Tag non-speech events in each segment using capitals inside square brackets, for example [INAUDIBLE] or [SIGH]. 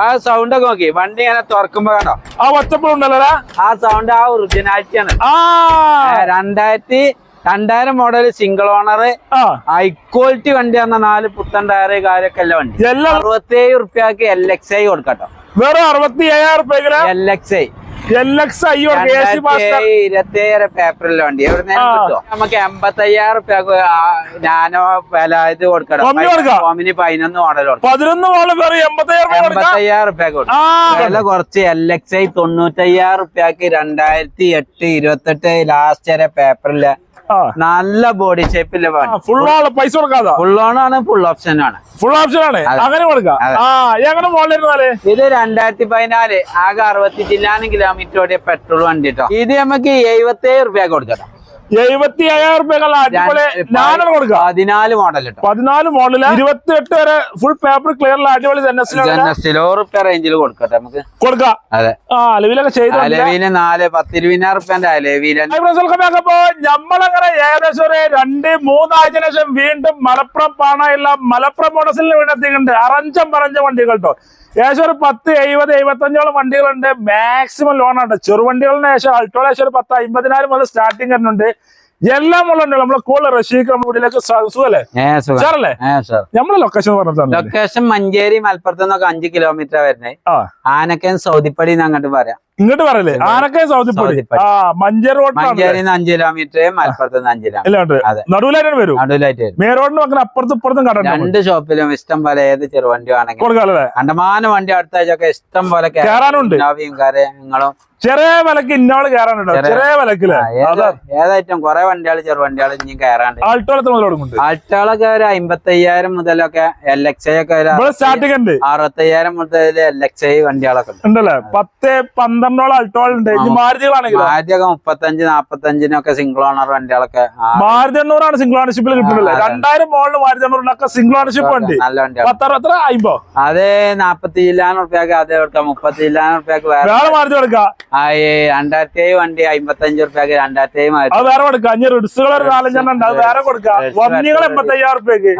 ആ സൗണ്ട് ഒക്കെ നോക്കി. വണ്ടി ഇങ്ങനെ തുറക്കുമ്പോ കണ്ടോ? ആ ഒറ്റപ്പുണ്ടല്ലോ ആ സൗണ്ട് ആ ഒറിജിനാലിറ്റി ആണ്. രണ്ടായിരത്തി രണ്ടായിരം model single owner high quality വണ്ടി പറഞ്ഞ നാല് പുത്തൻ ടയറ് കാര്യമൊക്കെ എല്ലാം വണ്ടി. അറുപത്തി ഏഴ് റുപ്യക്ക് എൽ എക്സ് ഐ കൊടുക്കട്ടോ വെറും അറുപത്തി ഏഴായിരം എൽ എക്സ് ഐ വണ്ടി. എവിടെ നമുക്ക് എൺപത്തി അയ്യായിരം നാനോ വില ഇത് കൊടുക്കണം. പതിനൊന്ന് മോഡൽ റുപ്യ വില കുറച്ച് എൽ എക്സ് ഐ തൊണ്ണൂറ്റയ്യായിരം റുപ്യക്ക് രണ്ടായിരത്തി എട്ട് ഇരുപത്തെട്ട് ലാസ്റ്റ് വരെ പേപ്പറിൽ ആ നല്ല ബോഡി ഷേപ്പിലെ ഫുൾ ഓൺ പൈസ കൊടുക്കാതെ. ഫുൾ ഓൺ ആണ് ഫുൾ ഓപ്ഷൻ ആണ്. ഫുൾ ഓപ്ഷൻ ആണ്. അങ്ങനെ കൊടുക്കാം. എങ്ങനെ ഇത് രണ്ടായിരത്തി പതിനാല് ആകെ അറുപത്തി ചില്ലാനും കിലോമീറ്റർ ഓടിയ പെട്രോൾ വണ്ടി കേട്ടോ ഇത് നമുക്ക് എഴുപത്തി ഏഴ് റുപ്യ കൊടുക്കാം എഴുപത്തി അയ്യായിരം രൂപയുള്ള അടിപൊളി ഞാനാണ് കൊടുക്കുക. പതിനാല് മോഡൽ പതിനാല് മോഡൽ ഇരുപത്തി എട്ട് വരെ ഫുൾ പേപ്പർ ക്ലിയറുള്ള അടിപൊളി റേഞ്ചിൽ കൊടുക്കട്ടെ നമുക്ക്. കൊടുക്കാം. അതെ. ആ അലവിലൊക്കെ ചെയ്തു അലവിൽ നാല് പത്തിരുപതിനായിരം റുപ്യന്റെ അലവിൽ അപ്പോ നമ്മളങ്ങനെ ഏകദേശം ഒരു രണ്ട് മൂന്നാഴ്ച ശേഷം വീണ്ടും മലപ്പുറം പാണയുള്ള മലപ്പുറം മോഡസിൽ വീണ്ടെത്തിയിട്ടുണ്ട് അറഞ്ചം പറഞ്ഞ വണ്ടികൾ കേട്ടോ ഏകദേശം ഒരു പത്ത് എഴുപത് എഴുപത്തഞ്ചോളം വണ്ടികളുണ്ട്. മാക്സിമം ലോൺ ആണ് ചെറുവണ്ടികളിന് ശേഷം അൾട്ടോള ശേഷം ഒരു പത്ത് അമ്പതിനായിരം മുതൽ സ്റ്റാർട്ടിംഗ് വരുന്നുണ്ട്. എല്ലാം ഉള്ളുണ്ട് നമ്മളെ കൂടുതൽ റഷീക്ക് നമ്മുടെ വീട്ടിലേക്ക് സുഖല്ലേ? സാറല്ലേ നമ്മളെ ലൊക്കേഷൻ പറഞ്ഞിട്ടുണ്ട് ലൊക്കേഷൻ മഞ്ചേരി മലപ്പുറത്ത് നിന്നൊക്കെ അഞ്ച് കിലോമീറ്റർ വരുന്നത് ആനക്കൻ സൗദിപ്പടി എന്ന് അങ്ങോട്ട് പറയാം. ഇങ്ങോട്ട് പറയല്ലേ? ആനക്കെ സൗദിപ്പൊടി. ആ മഞ്ചേരി റോഡിലാണ് മഞ്ചേരി നിന്ന് അഞ്ച് കിലോമീറ്റർ മലപ്പുറത്ത് അഞ്ച് കിലോമീറ്റർ. ഇല്ലാണ്ട് നടുവിലായിട്ട് വരും. നടുവിലായിട്ട് വരും. മേ റോഡിന് വെക്കുന്ന അപ്പുറത്തും ഇപ്പുറത്തും കട രണ്ട് ഷോപ്പിലും ഇഷ്ടം പോലെ ഏത് ചെറുവണ്ടി ആണെങ്കിലും കണ്ടമാനം വണ്ടി അടുത്ത ആഴ്ചയൊക്കെ ഇഷ്ടം പോലെ കേറാനുണ്ട്. കാര്യങ്ങളും. ചെറിയ വിലക്ക് ഇന്നോൾ കയറാനുണ്ടോ ചെറിയ- വിലക്കിൽ ഏതായിട്ടും കുറെ വണ്ടികൾ ചെറുവണ്ടികൾ ഇനി കയറാണ്ട് ആൾട്ടോളത്ത് മുതൽ തുടങ്ങുന്നുണ്ട്. ആൾട്ടകളൊക്കെ ഒരു അമ്പത്തി അയ്യായിരം മുതലൊക്കെ എൽ എക്സ് ഐ ഒക്കെ സ്റ്റാർട്ടിംഗ് ഉണ്ട്. അറുപത്തി അയ്യായിരം മുതൽ എൽ എക്സ് ഐ വണ്ടികളൊക്കെ ഉണ്ട്. ഉണ്ടല്ലേ? പത്ത് പന്ത്രണ്ടോളം അൾട്ടോൾ ഉണ്ട്. ആദ്യമൊക്കെ മുപ്പത്തഞ്ച് നാപ്പത്തഞ്ചിനൊക്കെ സിംഗിൾ ഓണർ വണ്ടികളൊക്കെ. മാരുതി എണ്ണൂറാണ് സിംഗിൾ ഓണർഷിപ്പിൽ കിട്ടുന്നത്. രണ്ടായിരം മോളിൽ മാരുതി എണ്ണൂറിനൊക്കെ സിംഗിൾ ഓണർഷിപ്പ് ഉണ്ട് നല്ല വണ്ടി അയിമ്പോ? അത് നാപ്പത്തി ഇല്ലാന്ന് റുപ്യക്ക് അത് കൊടുക്കാം മുപ്പത്തി ഇല്ലാന്ന് റുപ്യക്ക് വേറെ മാരുതി കൊടുക്കാം രണ്ടായിരത്തി ഏഴ് വണ്ടി അമ്പത്തഞ്ച് റുപ്യക്ക് രണ്ടായിരത്തി ഏഴ് അത് വേറെ കൊടുക്കാം അഞ്ഞൂറ് റിഡ്സുകൾ ഒരു നാലഞ്ചെണ്ണം ഉണ്ട്. അത് വേറെ കൊടുക്കാം. എൺപത്തയ്യായിരം റുപ്യക്ക്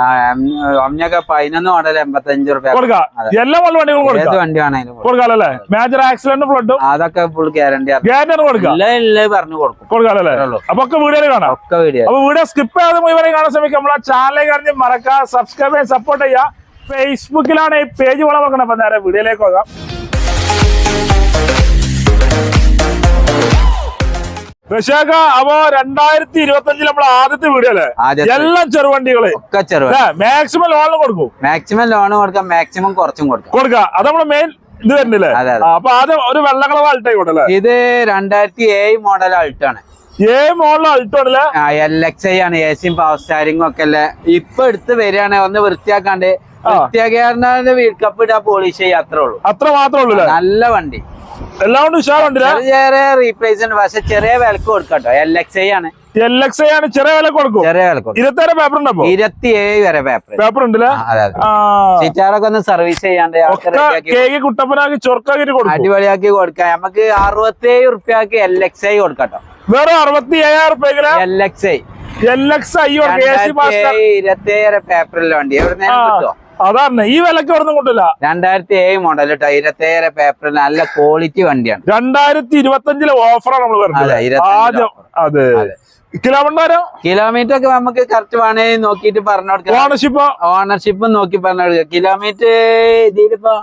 ഒന്നൊക്കെ പതിനൊന്ന് മോഡൽ എൺപത്തഞ്ച് റുപ്യ കൊടുക്കാം. എല്ലാ മോളിൽ വണ്ടികളും ഏത് കൊടുക്കാം വണ്ടി വേണേലും കൊടുക്കാം. അല്ലേ മേജർ ആക്സിഡന്റ് ഫ്ലഡും അതൊക്കെ ഫുൾ ഗ്യാരണ്ടി ഗ്യാരണ്ടി കൊടുക്കാം പറഞ്ഞു കൊടുക്കും. അപ്പൊ ഒക്കെ വീഡിയോ കാണാം. ഒക്കെ വീഡിയോ. അപ്പൊ വീഡിയോ സ്കിപ്പ് ചെയ്യാതെ മുഴുവൻ കാണാൻ ശ്രമിക്കും നമ്മളെ ചാനലിലേക്ക് അറിഞ്ഞ് മറക്കുക സബ്സ്ക്രൈബ് ചെയ്യാൻ സപ്പോർട്ട് ചെയ്യുക. ഫേസ്ബുക്കിലാണ് ഈ പേജ് വളമാക്കണം അപ്പൊ നേരെ വീഡിയോയിലേക്ക് പോകാം. റഷ്യാക്ക അപ്പൊ രണ്ടായിരത്തി ഇരുപത്തി അഞ്ചിൽ നമ്മളെ ആദ്യത്തെ വീഡിയോ അല്ലേ? എല്ലാം ചെറുവണ്ടികൾ ഒക്കെ ചെറുവ മാക്സിമം ലോൺ കൊടുക്കും. മാക്സിമം ലോൺ കൊടുക്കാം. മാക്സിമം കുറച്ചും കൊടുക്കാം. കൊടുക്കാം അത് നമ്മൾ മെയിൻ ഇത് വരുന്നില്ലേ? അതെ, അതെ. അപ്പൊ ആദ്യം ഒരു വെള്ള കളർ ആൾട്ടോ അല്ലേ ഇത് രണ്ടായിരത്തി ഏഴ് മോഡൽ അൾട്ടാണ് ഏ മോഡൽ അല്ലേ എൽ എക്സ് ഐ ആണ് എ സിയും പവർ സ്റ്റാരിങ്ങും ഒക്കെ അല്ലേ ഇപ്പൊ എടുത്ത് വരികയാണ് ഒന്ന് വൃത്തിയാക്കാണ്ട്. വൃത്തിയാക്കിയാൽ വീൽ കപ്പ് ഇടാ പോളിഷ് ചെയ്യുക അത്രേ ഉള്ളൂ. അത്ര മാത്രമേ ഉള്ളൂ നല്ല വണ്ടി. എല്ലാം കൊണ്ട് ഉഷാറുണ്ടല്ലേ? ചെറിയ റീപ്ലേസ് ഉണ്ട്. പക്ഷെ ചെറിയ വിലക്ക് കൊടുക്കട്ടോ. എൽ എക്സ് ഐ ആണ്. എൽ എക്സ് ഐ ആണ് ചെറിയ വില കൊടുക്കും. ചെറിയ വില കൊടുക്കും. ഇരുപത്തേഴ് പേപ്പർ ഉണ്ടപ്പോ? ഇരുപത്തി ഏഴ് വരെ പേപ്പർ പേപ്പർ ഉണ്ടല്ലേ? സീറ്റാറൊക്കെ ഒന്ന് സർവീസ് ചെയ്യാണ്ട് കേക്ക് കുട്ടപ്പനാക്കി ചൊർക്കാക്കിട്ട് കൊടുക്കും. അടിപൊളിയാക്കി കൊടുക്കാം. നമുക്ക് അറുപത്തേഴ് ഉറുപ്പ്യക്ക് എൽ എക്സ് ഐ കൊടുക്കട്ടോ. വേറെ അറുപത്തി ഏഴായിരം റുപ്യക്ക് L X I L X I A C master ഇരുപത്തി ഏഴ് പേപ്പറിലെ വണ്ടി. എവിടെ കിട്ടുമോ അതാണ് ഈ വിലക്ക് ഒന്നും കൊണ്ടില്ല രണ്ടായിരത്തി ഏഴ് മോഡൽ കേട്ടോ ഇരുപത്തേഴ് പേപ്പറിൽ നല്ല ക്വാളിറ്റി വണ്ടിയാണ്. രണ്ടായിരത്തി ഇരുപത്തി അഞ്ചിലെ ഓഫറാണ് നമ്മൾ പറഞ്ഞത് അതെ, 25 ആദ്യം അതെ. അതെ. കിലോമീറ്റർ കിലോമീറ്റർ ഒക്കെ നമുക്ക് കറക്റ്റ് വേണേ നോക്കിയിട്ട് പറഞ്ഞു കൊടുക്കാം ഓണർഷിപ്പ് ഓണർഷിപ്പ് നോക്കി പറഞ്ഞു കൊടുക്കാം. കിലോമീറ്റർ ഇതിലിപ്പോ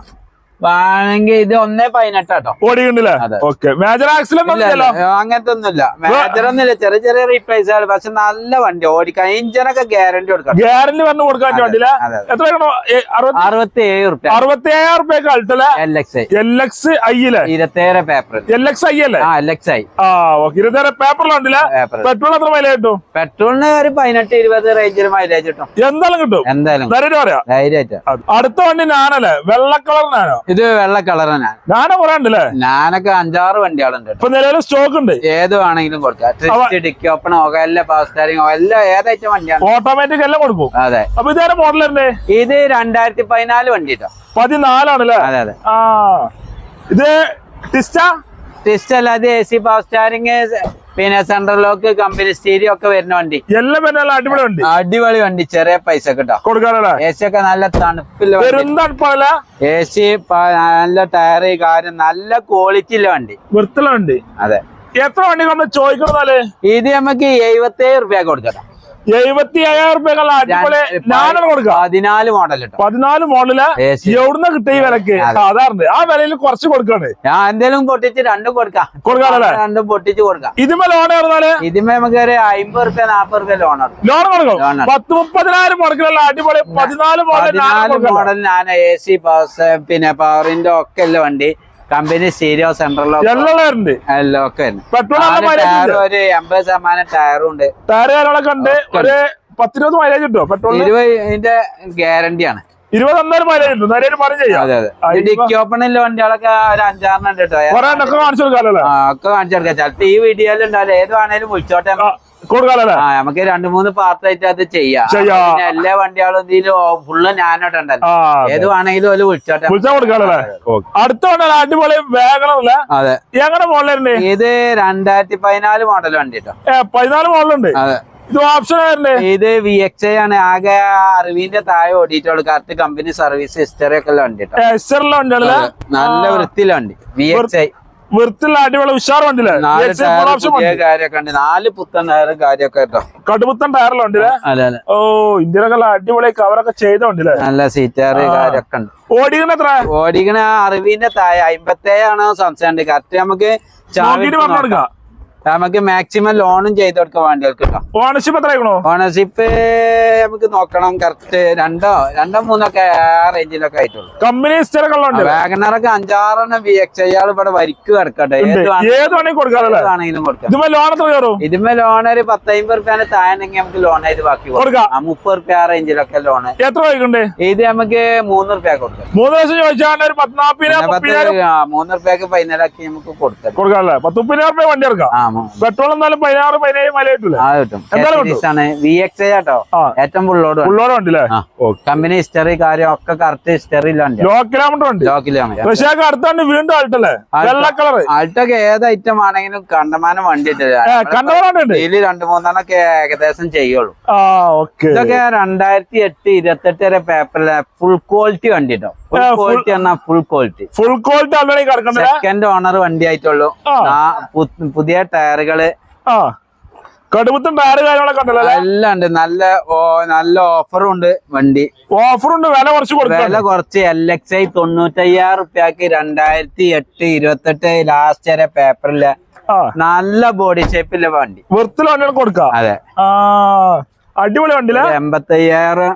വേണമെങ്കിൽ ഇത് ഒന്നേ പതിനെട്ടാട്ടോ. ഓക്കെ. മേജർ അങ്ങനത്തെ ഒന്നുമില്ല മേജർ ഒന്നുമില്ല ചെറിയ ചെറിയ റീപ്ലേസ് ആണ് പക്ഷെ നല്ല വണ്ടി. ഓടിക്കാൻ ഇഞ്ചിനൊക്കെ ഗ്യാരണ്ടി കൊടുക്കാം ഗ്യാരണ്ടി പറഞ്ഞു കൊടുക്കാൻ വേണ്ടിയില്ല എത്ര അറുപത്തി ഏഴ് റുപ്യ അറുപത്തി ഏഴായിരം റുപ്യക്ക് അൾട്ടല്ലേ L X I L X I അല്ലേ ഇരുപത്തേഴ് പേപ്പർ എൽ എക്സ് ഐ അല്ലേ? ആ എൽ എക്സ് ഐ ആ ഓക്കെ. ഇരുപത്തേഴ് പേപ്പറിലുണ്ടല്ലേ പെട്രോൾ എത്ര മൈലേജ് കിട്ടും? പെട്രോളിന് ഒരു പതിനെട്ട് ഇരുപത് റേഞ്ചിൽ മൈലേജ് കിട്ടും. എന്തായാലും കിട്ടും. എന്തായാലും. ധൈര്യം പറയാം. ധൈര്യമായിട്ട്. അടുത്ത വണ്ടി ഞാനല്ലേ വെള്ള കളർ ഞാനോ ഇത് വെള്ള കളറാണ്. കുറെ ഉണ്ടല്ലേ? ഞാനൊക്കെ അഞ്ചാറ് വണ്ടികളുണ്ട് കേട്ടോ. ഇപ്പൊ നിലവിൽ സ്റ്റോക്ക് ഉണ്ട്. ഏത് വേണമെങ്കിലും കൊടുക്കാം. ഡിക്കി ഓപ്പൺ എല്ലാ പവർ സ്റ്റാരിങ് എല്ലാ ഏതായിട്ട് വണ്ടിയാണ് ഓട്ടോമാറ്റിക് എല്ലാം കൊടുക്കും. അതെ. അപ്പൊ ഇതേറെ തന്നെ ഇത് രണ്ടായിരത്തി പതിനാല് വണ്ടി കേട്ടോ. പതിനാലാണല്ലേ? അതെ അതെ. ഇത് ടിസ്റ്റ? കറക്റ്റ് അല്ലാതെ എ സി പവർ സ്റ്റാരിങ് പിന്നെ സെൻട്രൽ ലോക്ക് കമ്പനി സ്റ്റീരിയോ ഒക്കെ വരുന്ന വണ്ടി. എല്ലാം അടിപൊളി ഉണ്ട് അടിപൊളി വണ്ടി ചെറിയ പൈസ കിട്ടോ കൊടുക്കാനുള്ള എ സി ഒക്കെ നല്ല തണുപ്പില്ല വണ്ടി. എ സി നല്ല ടയർ കാര്യം നല്ല ക്വാളിറ്റി ഉള്ള വണ്ടി. വൃത്തിയുള്ള വണ്ടി. അതെ. എത്ര വണ്ടി ചോദിക്കണമെന്നാൽ ഇത് നമുക്ക് എഴുപത്തേഴ് റുപ്യ കൊടുക്കാം എഴുപത്തി അയ്യായിരം റുപ്യക്കുള്ള അടിപൊളി ഞാനാണ് കൊടുക്കുക. പതിനാല് മോഡൽ പതിനാല് മോഡൽ. എവിടുന്ന കിട്ടിയ വിലക്ക്? സാധാരണ. ആ വിലയിൽ കുറച്ച് കൊടുക്കാണ് ഞാൻ എന്തേലും പൊട്ടിച്ച് രണ്ടും കൊടുക്കാം. കൊടുക്കാണല്ലേ രണ്ടും പൊട്ടിച്ച് കൊടുക്കാം. ഇതിമേ ലോൺ ഇറന്നാൽ ഇതിമേ നമുക്ക് ഒരു അമ്പത് റുപ്യ നാപ്പത് റുപ്യ ലോൺ ലോൺ കൊടുക്കും. പത്ത് മുപ്പതിനായിരം മുടക്കിലുള്ള അടിപൊളി. പതിനാല് മോഡൽ മോഡൽ ഞാൻ എ സി പിന്നെ പവറിന്റെ ഒക്കെ ഉള്ള വണ്ടി. കമ്പനി സ്റ്റീരിയോ സെൻട്രലോ എല്ലാം ഉണ്ട് എല്ലാം ഒക്കെ പെട്രോൾ ഒരു എൺപത് ശതമാനം ടയറും ഉണ്ട്. ടയർ കാര്യങ്ങളൊക്കെ ഉണ്ട്. ഒരു പത്തിരുപത് മൈലേജ് കിട്ടുമോ പെട്രോൾ ഇരുപതിന്റെ ഗ്യാരണ്ടി ആണ്. ഇരുപത് അന്നേരം മൈലേജ് കിട്ടും. നേരെ ചെയ്യാം. ഡിക്കി വണ്ടികളൊക്കെ ഒരു അഞ്ചാറെണ്ണം ഉണ്ട് കേട്ടോ. കാണിച്ചു കൊടുക്കാമല്ലോ ഒക്കെ കാണിച്ചു കൊടുക്കാം. ചിലപ്പോ ഈ വീഡിയോയിൽ ഉണ്ടാവില്ല. ഏത് വേണേലും വിളിച്ചോട്ടെ. കൊടുക്കാമല്ലേ ആ നമുക്ക് രണ്ട് മൂന്ന് പാർട്ടായിട്ട് അത് ചെയ്യാം. പിന്നെ എല്ലാ വണ്ടികളും ഇതിലും ഫുള്ള് ഞാനോട്ടുണ്ടല്ലോ ഏത് വേണമെങ്കിലും ഒരു വിളിച്ചോട്ടെ. വിളിച്ചാ കൊടുക്കാമല്ലേ അടുത്ത വണ്ടി അടിപൊളി വേഗണല്ലേ? അതെ. എങ്ങനെ മോഡലുണ്ട് ഇത് രണ്ടായിരത്തി പതിനാല് മോഡൽ വണ്ടി കേട്ടോ പതിനാല് മോഡലുണ്ട് അതെ. ഇത് ഓപ്ഷൻ ഇത് വി എക്സ് ഐ ആണ്. ആകെ അറിവിന്റെ താഴെ ഓടിയിട്ടുള്ളൂ. കറക്റ്റ് കമ്പനി സർവീസ് ഹിസ്റ്ററി ഒക്കെ ഉള്ള വണ്ടി കേട്ടോ എസ്റ്ററിലെ നല്ല വൃത്തിയിലുണ്ട് വണ്ടി. വി എക്സ് ഐ വൃത്തിയുള്ള അടിപൊളി ഉഷാർ വണ്ടിയില്ലേ നാല് VXI ടയർ full option പുതിയ വണ്ടി. കാര്യമൊക്കെ പുത്തൻ ടയറും കാര്യമൊക്കെ കേട്ടോ. കടുപുത്തൻ ടയറിലെ ഓ ഇന്ത്യയിലൊക്കെ അടിപൊളി കവറൊക്കെ ചെയ്ത നല്ല സീറ്റാറ് കാര്യമൊക്കെ ഉണ്ട്. ഓടിക്കുന്ന എത്ര? ഓടിക്കണ അറിവിന്റെ താഴെ അമ്പത്തേഴാണോ സംശയം കറക്റ്റ് നമുക്ക് ചാവി പറഞ്ഞു കൊടുക്കാം. നമുക്ക് മാക്സിമം ലോണും ചെയ്ത് കൊടുക്കാൻ വേണ്ടി കേട്ടോ ഓണർഷിപ്പ് എത്രയാണോ ഓണർഷിപ്പ് നമുക്ക് നോക്കണം കറക്റ്റ് രണ്ടോ രണ്ടോ മൂന്നോ ഒക്കെ ആ റേഞ്ചിലൊക്കെ ആയിട്ടുള്ളൂ. കമ്പനി വാഗണറൊക്കെ അഞ്ചാറെണ്ണം വി എക്സ് അയാൾ ഇവിടെ വരിക്ക് കിടക്കട്ടെ. വേണമെങ്കിലും കൊടുക്കാം ഇതിന്മേ ലോൺ ഒരു പത്തമ്പത് റുപ്യാന് താഴെങ്കിൽ നമുക്ക് ലോൺ ആയിട്ട് ബാക്കി കൊടുക്കാം. മുപ്പത് റുപ്യ ആ റേഞ്ചിലൊക്കെ ലോൺ എത്ര ഇത് നമുക്ക് മൂന്ന് റുപ്യ കൊടുക്കാം. മൂന്ന് ലക്ഷം ചോദിച്ചാൽ മൂന്ന് റുപ്യക്ക് പതിനാലാക്കി നമുക്ക് കൊടുക്കാം. കൊടുക്കാം പത്ത് മുപ്പതിനായിരം രൂപ വണ്ടി എടുക്കാം. പെട്രോൾ എന്തായാലും പതിനാറ് പതിനേഴ് മല കിട്ടും. വി എക്സ് ആട്ടോ. ഏറ്റവും ഫുള്ളോട് ഉള്ളോടെ ഉണ്ടല്ലേ. കമ്പനി ഹിസ്റ്ററി കാര്യം ഒക്കെ കറക്റ്റ് ഹിസ്റ്ററി ഇല്ല ലോ കിലോമീറ്റർ ഉണ്ട് ലോക്കിലാണ് റഷ്യക്ക് അടുത്ത വണ്ടി വീണ്ടും ആൾട്ടല്ലേ വെള്ള കളർ ആൾട്ടൊക്കെ ഏത് ഐറ്റം ആണെങ്കിലും കണ്ടമാനം വണ്ടി ഡെയിലി ഇതിൽ രണ്ടു മൂന്നെണ്ണൊക്കെ ഏകദേശം ചെയ്യുള്ളൂ. ആ ഓക്കെ ഇതൊക്കെ രണ്ടായിരത്തി എട്ട് ഇരുപത്തെട്ട് വരെ പേപ്പറിലെ ഫുൾ ക്വാളിറ്റി വണ്ടി കേട്ടോ ക്വാളിറ്റി പറഞ്ഞാൽ full quality full quality already കിടക്കണ്ടേ second owner വണ്ടി ആയിട്ടുള്ളൂ. പുതിയ ടയറുകൾ. കടുപ്പത്തും ടയറ് കാര്യങ്ങളൊക്കെ ഉണ്ടല്ലോ എല്ലാം ഉണ്ട്. നല്ല നല്ല ഓഫറും ഉണ്ട് വണ്ടി. ഓഫറുണ്ട് വില കുറച്ച് വില കുറച്ച് എൽ എക്സ് ഐ തൊണ്ണൂറ്റയ്യായിരം റുപ്യക്ക് രണ്ടായിരത്തി എട്ട് ഇരുപത്തെട്ട് ലാസ്റ്റ് വരെ പേപ്പറില്ല നല്ല ബോഡി ഷേപ്പിലെ വണ്ടി. വണ്ടികൾ കൊടുക്കാം. അതെ. ആ. അടിപൊളി വണ്ടി എൺപത്തയ്യായിരം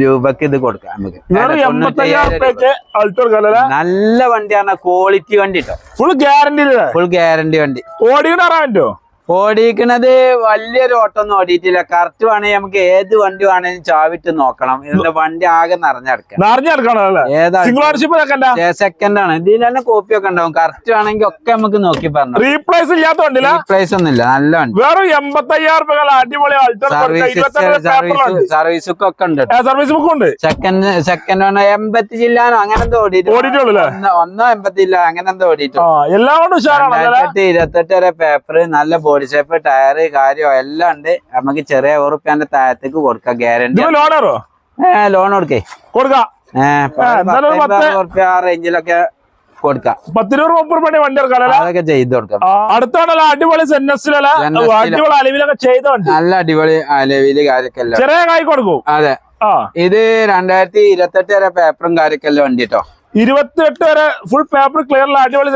രൂപക്ക് ഇത് കൊടുക്കാം നമുക്ക്. നല്ല വണ്ടിയാണ് ക്വാളിറ്റി വണ്ടി ഫുൾ ഗ്യാരണ്ടി ഫുൾ ഗ്യാരണ്ടി വണ്ടി. ഓടിയുടെ അറിയാൻ പറ്റുമോ ഓടിക്കണത് വലിയൊരു ഓട്ടൊന്നും ഓടിയിട്ടില്ല. കറക്റ്റ് വേണമെങ്കിൽ നമുക്ക് ഏത് വണ്ടി വേണമെങ്കിലും ചാവിട്ട് നോക്കണം. ഇതിന്റെ വണ്ടി ആകെ നിറഞ്ഞെടുക്കണം സെക്കൻഡ് ആണ്. ഇതിൽ തന്നെ കോപ്പി ഒക്കെ ഉണ്ടാവും. കറക്റ്റ് വേണമെങ്കിൽ ഒക്കെ നമുക്ക് നോക്കി പറഞ്ഞു റീപ്ലേസ് ഇല്ലാത്ത വണ്ടിയില്ല പ്രൈസ് ഒന്നുമില്ല നല്ല വണ്ടി. വെറും എൺപത്തയ്യായിരം സർവീസ് ഒക്കെ ഉണ്ട്. സർവീസ് ബുക്ക് ഉണ്ട്? സെക്കൻഡ് സെക്കൻഡ് വേണോ എൺപത്തി ജില്ലാനോ അങ്ങനെ എന്തോ ഓടിയിട്ട് ഓടിയിട്ടുള്ളൂ ഒന്ന് എൺപത്തി ഇല്ല അങ്ങനെ എന്തോ ഓടിയിട്ടു എല്ലാം കൊണ്ടും ഉഷാറാണല്ലേ ഇരുപത്തെട്ട് വരെ പേപ്പർ നല്ല ബോഡി ഷേപ്പ് ടയറ് കാര്യോ എല്ലാം ഉണ്ട്. നമുക്ക് ചെറിയ ഉറുപ്പ്യാന്റെ താഴത്തേക്ക് കൊടുക്കാം ഗ്യാരണ്ടി. ഏഹ് ലോൺ കൊടുക്കേ. കൊടുക്കാം? റേഞ്ചിലൊക്കെ കൊടുക്കാം. പത്തിരുപത് വണ്ടി അതൊക്കെ ചെയ്ത് കൊടുക്കാം. അടുത്താണല്ലോ അടിപൊളി അലവിലൊക്കെ ചെയ്ത നല്ല അടിപൊളി അലവിൽ കാര്യക്കെല്ലാം ചെറിയ കായ് കൊടുക്കും. അതെ. ഇത് രണ്ടായിരത്തി ഇരുപത്തെട്ട് വരെ പേപ്പറും കാര്യമൊക്കെ വണ്ടിട്ടോ കേട്ടോ ഇരുപത്തിയെട്ട് വരെ ഫുൾ പേപ്പർ ക്ലിയർ അടിപൊളി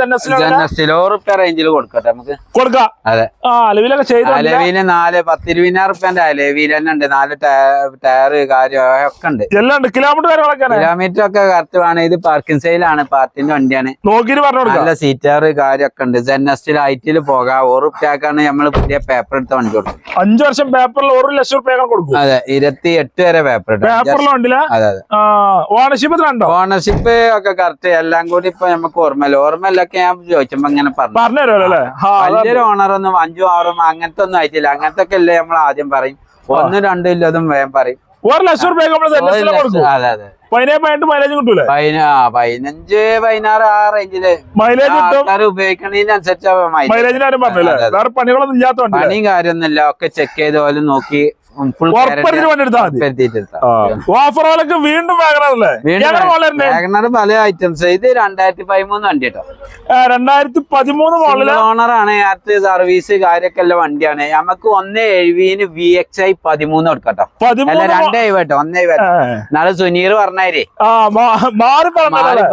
റേഞ്ചിൽ കൊടുക്കട്ടെ നമുക്ക്. കൊടുക്കാം. അതെ. ആ അലവിലൊക്കെ ചെയ്ത നാല് പത്തിരുപതിനായിരം റുപ്യന്റെ അലവിൽ തന്നെ ഉണ്ട്. നാല് ടയർ കാര്യം ഒക്കെ ഉണ്ട്. എല്ലാം ഉണ്ട്. കിലോമീറ്റർ കിലോമീറ്റർ ഒക്കെ കറക്റ്റ് വേണം. ഇത് പാർക്കിംഗ് സെയിലാണ് പാർട്ടിന്റെ വണ്ടിയാണ്. നോക്കിയിട്ട് പറഞ്ഞു നല്ല സീറ്റാറ് കാര്യമൊക്കെ ഉണ്ട്. ജെന്നസ്റ്റിൽ ഐറ്റിൽ പോകാം. ഒരു റുപ്യക്കാണ് നമ്മൾ പുതിയ പേപ്പർ എടുത്ത വണ്ടി കൊടുക്കും അഞ്ചു വർഷം പേപ്പറിൽ ഒരു ലക്ഷം റുപ്യ കൊടുക്കും. അതെ ഇരുപത്തി എട്ട് വരെ പേപ്പർ പേപ്പറിൽ വണ്ടിയില്ല അതെ ഓണർഷിപ്പ് ഓണർഷിപ്പ് ഒക്കെ കറക്റ്റ് എല്ലാം കൂടി ഇപ്പൊ നമുക്ക് ഓർമ്മയില്ല. ഓർമ്മയില്ലൊക്കെ ഞാൻ ചോദിച്ചപ്പോ ഇങ്ങനെ പറഞ്ഞു. അല്ലേ? വലിയൊരു ഓണർ ഒന്നും അഞ്ചും ആറും അങ്ങനത്തെ ഒന്നും ആയിട്ടില്ല. അങ്ങനത്തെ ഒക്കെ അല്ലേ നമ്മൾ ആദ്യം പറയും. ഒന്നും രണ്ടും ഇല്ലതും വേഗം പറയും. ഒരു ലക്ഷം കൊടുക്കും. അതെ അതെ. പതിനഞ്ച് പതിനാറ് ആ റേഞ്ചിൽ മൈലേജ് ആൾക്കാർ ഉപയോഗിക്കണതിനനുസരിച്ച് പണികളൊന്നും ഇല്ലാത്ത പണിയും കാര്യമൊന്നുമില്ല ഒക്കെ ചെക്ക് ചെയ്ത് പോലെ നോക്കി. ഉറപ്പെടുത്തിട്ട് വണ്ടി വാഗണർ പല ഐറ്റംസ് ഇത് രണ്ടായിരത്തി പതിമൂന്ന് വണ്ടി കേട്ടോ. രണ്ടായിരത്തി പതിമൂന്ന് മോഡൽ ഓണറാണ് സർവീസ് കാര്യമൊക്കെ ഉള്ള വണ്ടിയാണ്. നമുക്ക് ഒന്ന് എഴുപതിന് വി എക്സ് ഐ പതിമൂന്ന് കൊടുക്കട്ടോ അല്ല രണ്ടേ കേട്ടോ ഒന്നേ. നാളെ സുനീർ പറഞ്ഞേ മാറി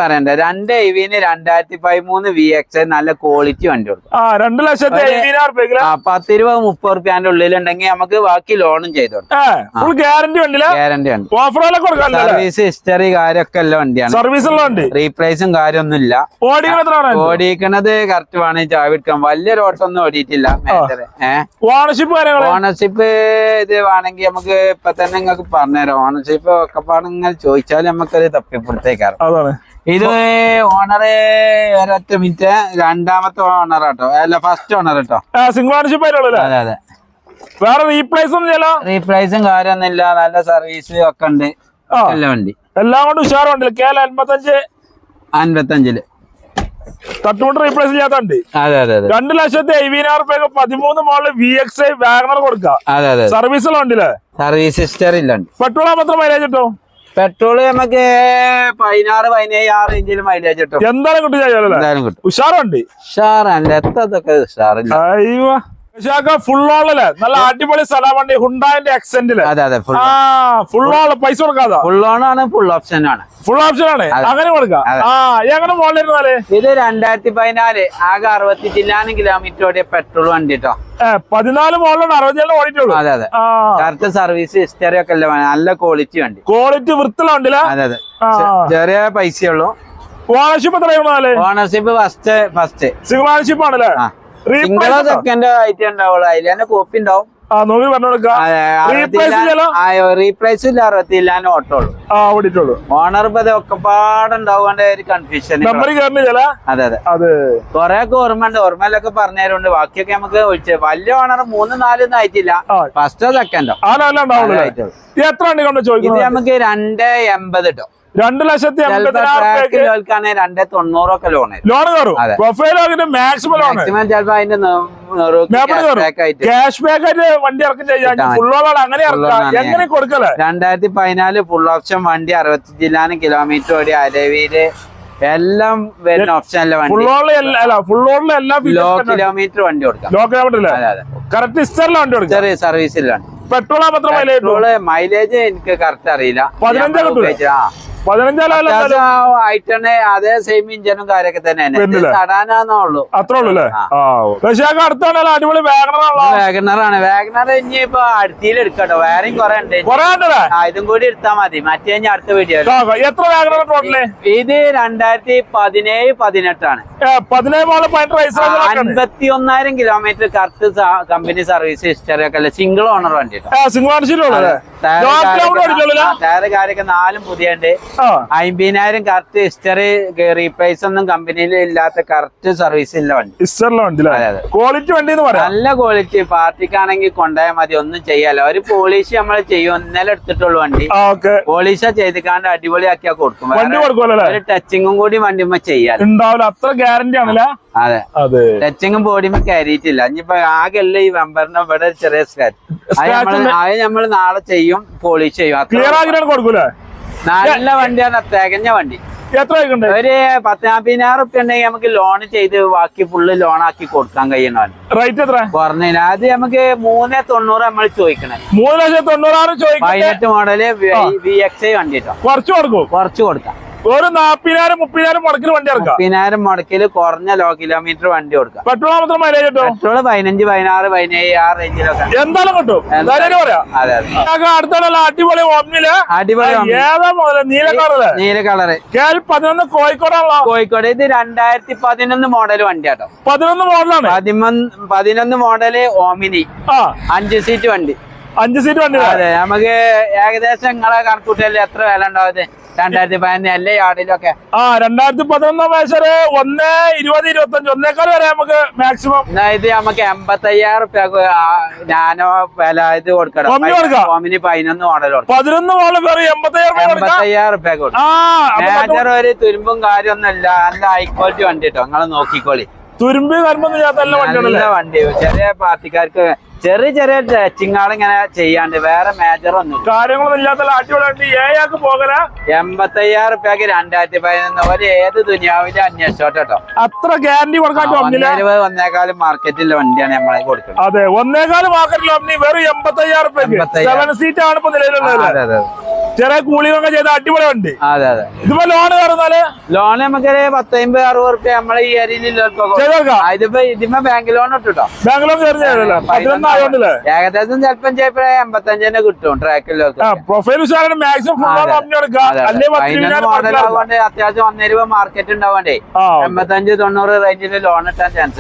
പറയണ്ട. രണ്ട് എഴുപതിന് രണ്ടായിരത്തി പതിമൂന്ന് വി എക്സ് ഐ നല്ല ക്വാളിറ്റി വണ്ടി കൊടുക്കും. രണ്ട് ലക്ഷത്തി പത്ത് രൂപ മുപ്പത് റുപ്യാന്റെ ഉള്ളിലുണ്ടെങ്കിൽ നമുക്ക് ബാക്കി ലോണും ചെയ്തു ചെയ്തോട്ടെ ഫുൾ ഗ്യാരണ്ടി വണ്ടിയില്ല ഗ്യാരണ്ടി ഉണ്ട് ഓഫറുകളൊക്കെ കൊടുക്കാം സർവീസ് ഹിസ്റ്ററി കാര്യമൊക്കെ ഉള്ള വണ്ടിയാണ്. സർവീസ് ഉള്ള വണ്ടി? റീപ്ലേസും കാര്യമൊന്നും ഇല്ല ഓടിക്കണത് കറക്റ്റ് വേണമെങ്കിൽ ചാവിടിക്കാം വലിയ ഒന്നും ഓടിയിട്ടില്ല. ഓണർഷിപ്പ് ഓണർഷിപ്പ് ഇത് വേണമെങ്കിൽ നമുക്ക് ഇപ്പൊ തന്നെ നിങ്ങൾക്ക് പറഞ്ഞുതരാം. ഓണർഷിപ്പ് ഒക്കെ പാടെ ഇങ്ങനെ ചോദിച്ചാൽ നമുക്കൊരു തപ്പിപ്പുറത്തേക്കാറ് ഇത് ഓണർ ഒരൊറ്റ മിനിറ്റ് രണ്ടാമത്തെ ഓണർ കേട്ടോ അല്ല ഫസ്റ്റ് ഓണർ കേട്ടോ സിംഗിൾ ഓണർഷിപ്പ് അതെ അതെ. വേറെ റീപ്ലേസ് ഒന്നും ചെയ്യലോ റീപ്ലേസും കാര്യമൊന്നുമില്ല. നല്ല സർവീസ് ഒക്കെ ഉണ്ട്. വണ്ടി. എല്ലാം കൊണ്ട് ഉഷാറുണ്ടല്ലോ. കേരള അൻപത്തഞ്ച്. അൻപത്തഞ്ചിൽ. തട്ടുമുട്ട് റീപ്ലേസ് ചെയ്യാത്തണ്ട് രണ്ടു അതെ അതെ രണ്ട് ലക്ഷത്തി എഴുപതിനായിരം റുപ്യ പതിമൂന്ന് മോളിൽ വി എക്സ് ഐ വാഗണർ കൊടുക്കാം. അതെ അതെ വണ്ടിയില്ലേ? സർവീസ് ഹിസ്റ്ററി ഇല്ല പെട്രോൾ മാത്രം മൈലേജ് കിട്ടും? പെട്രോൾ നമുക്ക് പതിനാറ് പതിനേഴ് ആ റേഞ്ചിൽ മൈലേജ് കിട്ടും. എന്തായാലും കിട്ടും ഉഷാറുണ്ട്. ഉഷാറല്ല എത്തതൊക്കെ ഉഷാറില്ല. അയ്യോ. ഫുൾ ഓളല്ലേ നല്ല അടിപൊളി സ്ഥലം വണ്ടി ഹുണ്ടായിന്റെ എക്സെന്റിൽ അതെ അതെ ഫുൾ ഓൾ പൈസ കൊടുക്കാതെ? ഫുൾ ഓൺ ആണ് ഫുൾ ഓപ്ഷൻ ആണ്. ഫുൾ ഓപ്ഷൻ ആണ്? അങ്ങനെ കൊടുക്കാം. ആ എങ്ങനെ മോളിലിരുന്നാൽ ഇത് രണ്ടായിരത്തി പതിനാല് ആകെ അറുപത്തി ചില്ലാനും കിലോമീറ്റർ ഓടിയ പെട്രോൾ വണ്ടി കേട്ടോ പതിനാല് മോളിലാണ് അറുപത്തിനാല് ഓടിയിട്ടുള്ളൂ. അതെ അതെ. കറക്റ്റ് സർവീസ് ഹിസ്റ്ററി ഒക്കെ അല്ലേ നല്ല ക്വാളിറ്റി വണ്ടി. ക്വാളിറ്റി വൃത്തിയുള്ള വണ്ടിയില്ല അതെ അതെ. ചെറിയ പൈസയുള്ളൂ ഓണർഷിപ്പ് എത്ര ownership first first single ownership ആണല്ലേ? സിംഗിളോ റീപ്ലേസ് സെക്കൻഡോ ആയിട്ട് ഉണ്ടാവുള്ളൂ. അതിൽ തന്നെ കോപ്പി ഉണ്ടാവും. ആ നോക്കി പറഞ്ഞു കൊടുക്കാം. Replace ചെയ്യലോ? റീപ്ലേസ് ഇല്ല അറുപത്തി ഓട്ടോ ഓണർ ഇപ്പൊ. ഒരു കൺഫ്യൂഷൻ അതെ അതെ. അത്. കൊറേ ഒക്കെ ഓർമ്മയുണ്ട്. ഓർമ്മയിലൊക്കെ പറഞ്ഞുതരുണ്ട് ബാക്കിയൊക്കെ നമുക്ക് ഒഴിച്ച് വലിയ ഓണർ മൂന്ന് നാലൊന്നും ആയിട്ടില്ല. ഫസ്റ്റോ സെക്കൻഡോ ആയിട്ടുള്ളൂ. ഇത് നമുക്ക് രണ്ട് എൺപത് കിട്ടും രണ്ട് ലക്ഷത്തി ചിലപ്പോ എൺപതിനായിരം റുപ്യക്ക് ട്രാക്കിലോൽക്കാണ് രണ്ട് തൊണ്ണൂറൊക്കെ ലോൺ ലോൺ കയറും. അതെ. പ്രൊഫൈൽ അതിന്റെ മാക്സിമം ലോൺ മാക്സിമം ചിലപ്പോ അതിന്റെ മേപ്പടി കയറും. ആയിട്ട്. ക്യാഷ് ബാക്ക് ആയിട്ട് വണ്ടി ഇറക്കും ചെയ്യാം ഫുൾ അങ്ങനെ എങ്ങനെ കൊടുക്കലേ? രണ്ടായിരത്തി പതിനാല് ഫുൾ ഓപ്ഷൻ വണ്ടി അറുപത്തി ജില്ലാനും കിലോമീറ്റർ ഓടി അലവിയിൽ എല്ലാം വരുന്ന ഓപ്ഷനിലെ വണ്ടി? എല്ലാ ലോ കിലോമീറ്റർ വണ്ടി കൊടുക്കാം. ലോ? കിലോമീറ്റർ വണ്ടി കൊടുക്കാം. സർവീസിലാണ് പെട്രോൾ മൈലേജ് കിട്ടും? പെട്രോൾ മൈലേജ് എനിക്ക് കറക്റ്റ് അറിയില്ല. പതിനഞ്ചേ ഞാൻ കിട്ടൂലേ? ഉപയോഗിച്ചത്. ആ. പതിനഞ്ചാലോ അതേ സെയിം ഇഞ്ചനും കാര്യമൊക്കെ തന്നെ. അത്രേ ഉള്ളൂ. അല്ലേ? പക്ഷേ അടുത്താണല്ലോ അടിപൊളി വാഗണറാണല്ലോ വാഗനർ ആണ് വാഗനർ ഇനി ഇപ്പൊ അടുത്തിയിൽ എടുക്കട്ടോ. വേറെയും കുറെ ഉണ്ട്. കൊറേ ഉണ്ടല്ലേ? ആ, ഇതും കൂടി മതി. മറ്റേ ഇനി അടുത്ത വീഡിയോ ആ, എത്ര വാഗണർ ടോട്ടൽ ഇത് രണ്ടായിരത്തി പതിനേഴ് പതിനെട്ടാണ്. പതിനേഴ് മോൾ പതിനെട്ട് റൈസ് അൻപത്തി ഒന്നായിരം kilometre correct company service history ഒക്കെ അല്ലേ സിംഗിൾ ഓണർ വണ്ടി സിംഗിൾ ഓണർ അല്ലേ? ടയറ് കാര്യൊക്കെ നാലും പുതിയ ഉണ്ട് അമ്പതിനായിരം കറക്റ്റ് ഹിസ്റ്ററി റീപ്ലേസ് ഒന്നും കമ്പനിയിൽ ഇല്ലാത്ത കറക്റ്റ് സർവീസ് ഇല്ല വണ്ടി. ക്വാളിറ്റി വണ്ടി നല്ല ക്വാളിറ്റി പാർട്ടിക്കാണെങ്കിൽ കൊണ്ടുപോയാൽ മതി ഒന്നും ചെയ്യാലോ ഒരു പോളിഷ് നമ്മൾ ചെയ്യും ഇന്നലെ എടുത്തിട്ടുള്ളു വണ്ടി. പോളിഷ ചെയ്തിക്കാണ്ട് അടിപൊളിയാക്കിയാ കൊടുക്കും. ഒരു ടച്ചിങ്ങും കൂടി വണ്ടിമ്മ ചെയ്യാൻ ഉണ്ടാവില്ല. അത്ര ഗ്യാരണ്ടി ആണല്ലേ? അതെ. ടച്ചിങ്ങും ബോഡിമേ കയറിയിട്ടില്ല. ഇനിയിപ്പോ ആകെല്ല ഈ വെമ്പറിന്റെ ഇവിടെ ചെറിയ സ്ക്രാച്ച് അത് നമ്മൾ അത് നമ്മൾ നാളെ ചെയ്യും. പോളിഷ് ചെയ്യും. ക്ലിയർ ആക്കിയാണ് കൊടുക്കൂലേ നല്ല വണ്ടിയാണ് തികഞ്ഞ വണ്ടി. ഒരു പത്തിനാപ്പതിനായിരം റുപ്യ ഉണ്ടെങ്കിൽ നമുക്ക് ലോൺ ചെയ്ത് ബാക്കി ഫുള്ള് ലോൺ ആക്കി കൊടുക്കാൻ കഴിയണ റേറ്റ് എത്ര? അത് നമുക്ക് മൂന്ന് തൊണ്ണൂറ് നമ്മൾ ചോദിക്കണേ. മൂന്ന് ലക്ഷത്തി തൊണ്ണൂറായിരം പതിനെട്ട് മോഡൽ വി എക്സ് ഐ വണ്ടി കേട്ടോ. കുറച്ച് കൊടുക്കും. കുറച്ച് കൊടുക്കാം. ഒരു നാപ്പതിനായിരം മുപ്പതിനായിരം മുടക്കിൽ വണ്ടി ഇറക്കാം മുപ്പതിനായിരം മുടക്കിൽ കുറഞ്ഞ ലോ കിലോമീറ്റർ വണ്ടി കൊടുക്കാം പെട്രോൾ മാത്രം മൈലേജ് കിട്ടും പെട്രോൾ പതിനഞ്ച് പതിനാറ് പതിനേഴ് ആ റേഞ്ചിലൊക്കെ. എന്തായാലും കിട്ടും. പറയാം. അടുത്തുള്ള അടിപൊളി ഓമിൽ അടിപൊളി വണ്ടി. ഏതാ മുതൽ? നീല കളറ് നീല കളറ് കെ പതിനൊന്ന് കോഴിക്കോടാണല്ലോ. കോഴിക്കോട് ഇത് രണ്ടായിരത്തി പതിനൊന്ന് മോഡൽ വണ്ടിയാട്ടോ പതിനൊന്ന് മോഡലാണ് പതിമൂന്ന് പതിനൊന്ന് മോഡൽ ഓമിനി. അഞ്ച് സീറ്റ് വണ്ടി. അഞ്ച് സീറ്റ് വണ്ടി അതെ നമുക്ക് ഏകദേശം നിങ്ങളെ കണക്കൂട്ടിയല്ലേ എത്ര വില ഉണ്ടാവും രണ്ടായിരത്തി പതിനൊന്ന് അല്ലേ യാർഡിലൊക്കെ ആ രണ്ടായിരത്തി പതിനൊന്നാം വയസ്സൊരു ഒന്ന് ഇരുപത് ഇരുപത്തി അഞ്ച് ഒന്നേക്കാൾ വരെ നമുക്ക് മാക്സിമം ഇത് നമുക്ക് എൺപത്തയ്യായിരം റുപ്യക്ക് ഞാനോ വില ഇത് കൊടുക്കണം. പതിനൊന്ന് മോഡൽ പതിനൊന്ന് മോഡൽ വേറെ കൊടുക്കാം. എൺപത്തയ്യായിരം റുപ്യക്ക് കൊടുക്കും. ഒരു തുരുമ്പും കാര്യമൊന്നുമില്ല നല്ല ഹൈ ക്വാളിറ്റി വണ്ടി കേട്ടോ നിങ്ങൾ നോക്കിക്കോളി. തുരുമ്പ് നല്ല വണ്ടി. ചെറിയ പാർട്ടിക്കാർക്ക് ചെറിയ ചെറിയ ടച്ചിങ്ങാൾ ഇങ്ങനെ ചെയ്യാണ്ട് വേറെ മേജർ ഒന്നും കാര്യങ്ങളൊന്നും ഇല്ലാത്ത അടിപൊളി ഏഴാക്ക് പോകല. എൺപത്തി അയ്യായിരം റുപ്യക്ക് രണ്ടായിരത്തി പതിനൊന്ന് ഒരു ഏത് ദുനിയാവിലും അന്വേഷിച്ചോട്ടെ കേട്ടോ അത്ര ഗ്യാരണ്ടി കൊടുക്കാൻ ഒന്നേക്കാളും മാർക്കറ്റിലെ വണ്ടിയാണ് നമ്മളെ കൊടുക്കുന്നത്. അതെ ഒന്നേകാൽ മാർക്കറ്റിൽ ഒന്നി വെറും എൺപത്തി അയ്യായിരം സെവൻ സീറ്റ് ആണ് ഇപ്പൊ നിലവിലുള്ളത്. ചെറിയ കൂളിങ്ങൊക്കെ ചെയ്ത അടിപൊളി വണ്ടി. അതെ അതെ. ഇതിപ്പോ ലോൺ കയറുന്നാൽ? ലോൺ നമുക്ക് പത്തൊമ്പത് അറുപത് റുപ്യ നമ്മളെ ഈ ഏരിയയിൽ ഇതിപ്പോ ഇതിപ്പോ ബാങ്ക് ലോൺ ഇട്ടോ ലോൺ കയറി ഏകദേശം ചിലപ്പം ചിലപ്പോ എൺപത്തഞ്ചിന് കിട്ടും ട്രാക്കിലൊക്കെ പ്രൊഫൈൽ മാക്സിമം കൊടുക്കാം. അത്യാവശ്യം ഒന്നര മാർക്കറ്റ് ഉണ്ടാവണ്ടേ. എൺപത്തഞ്ച് തൊണ്ണൂറ് റേഞ്ചിൽ ലോൺ ഇട്ടാൻ ചാൻസ്.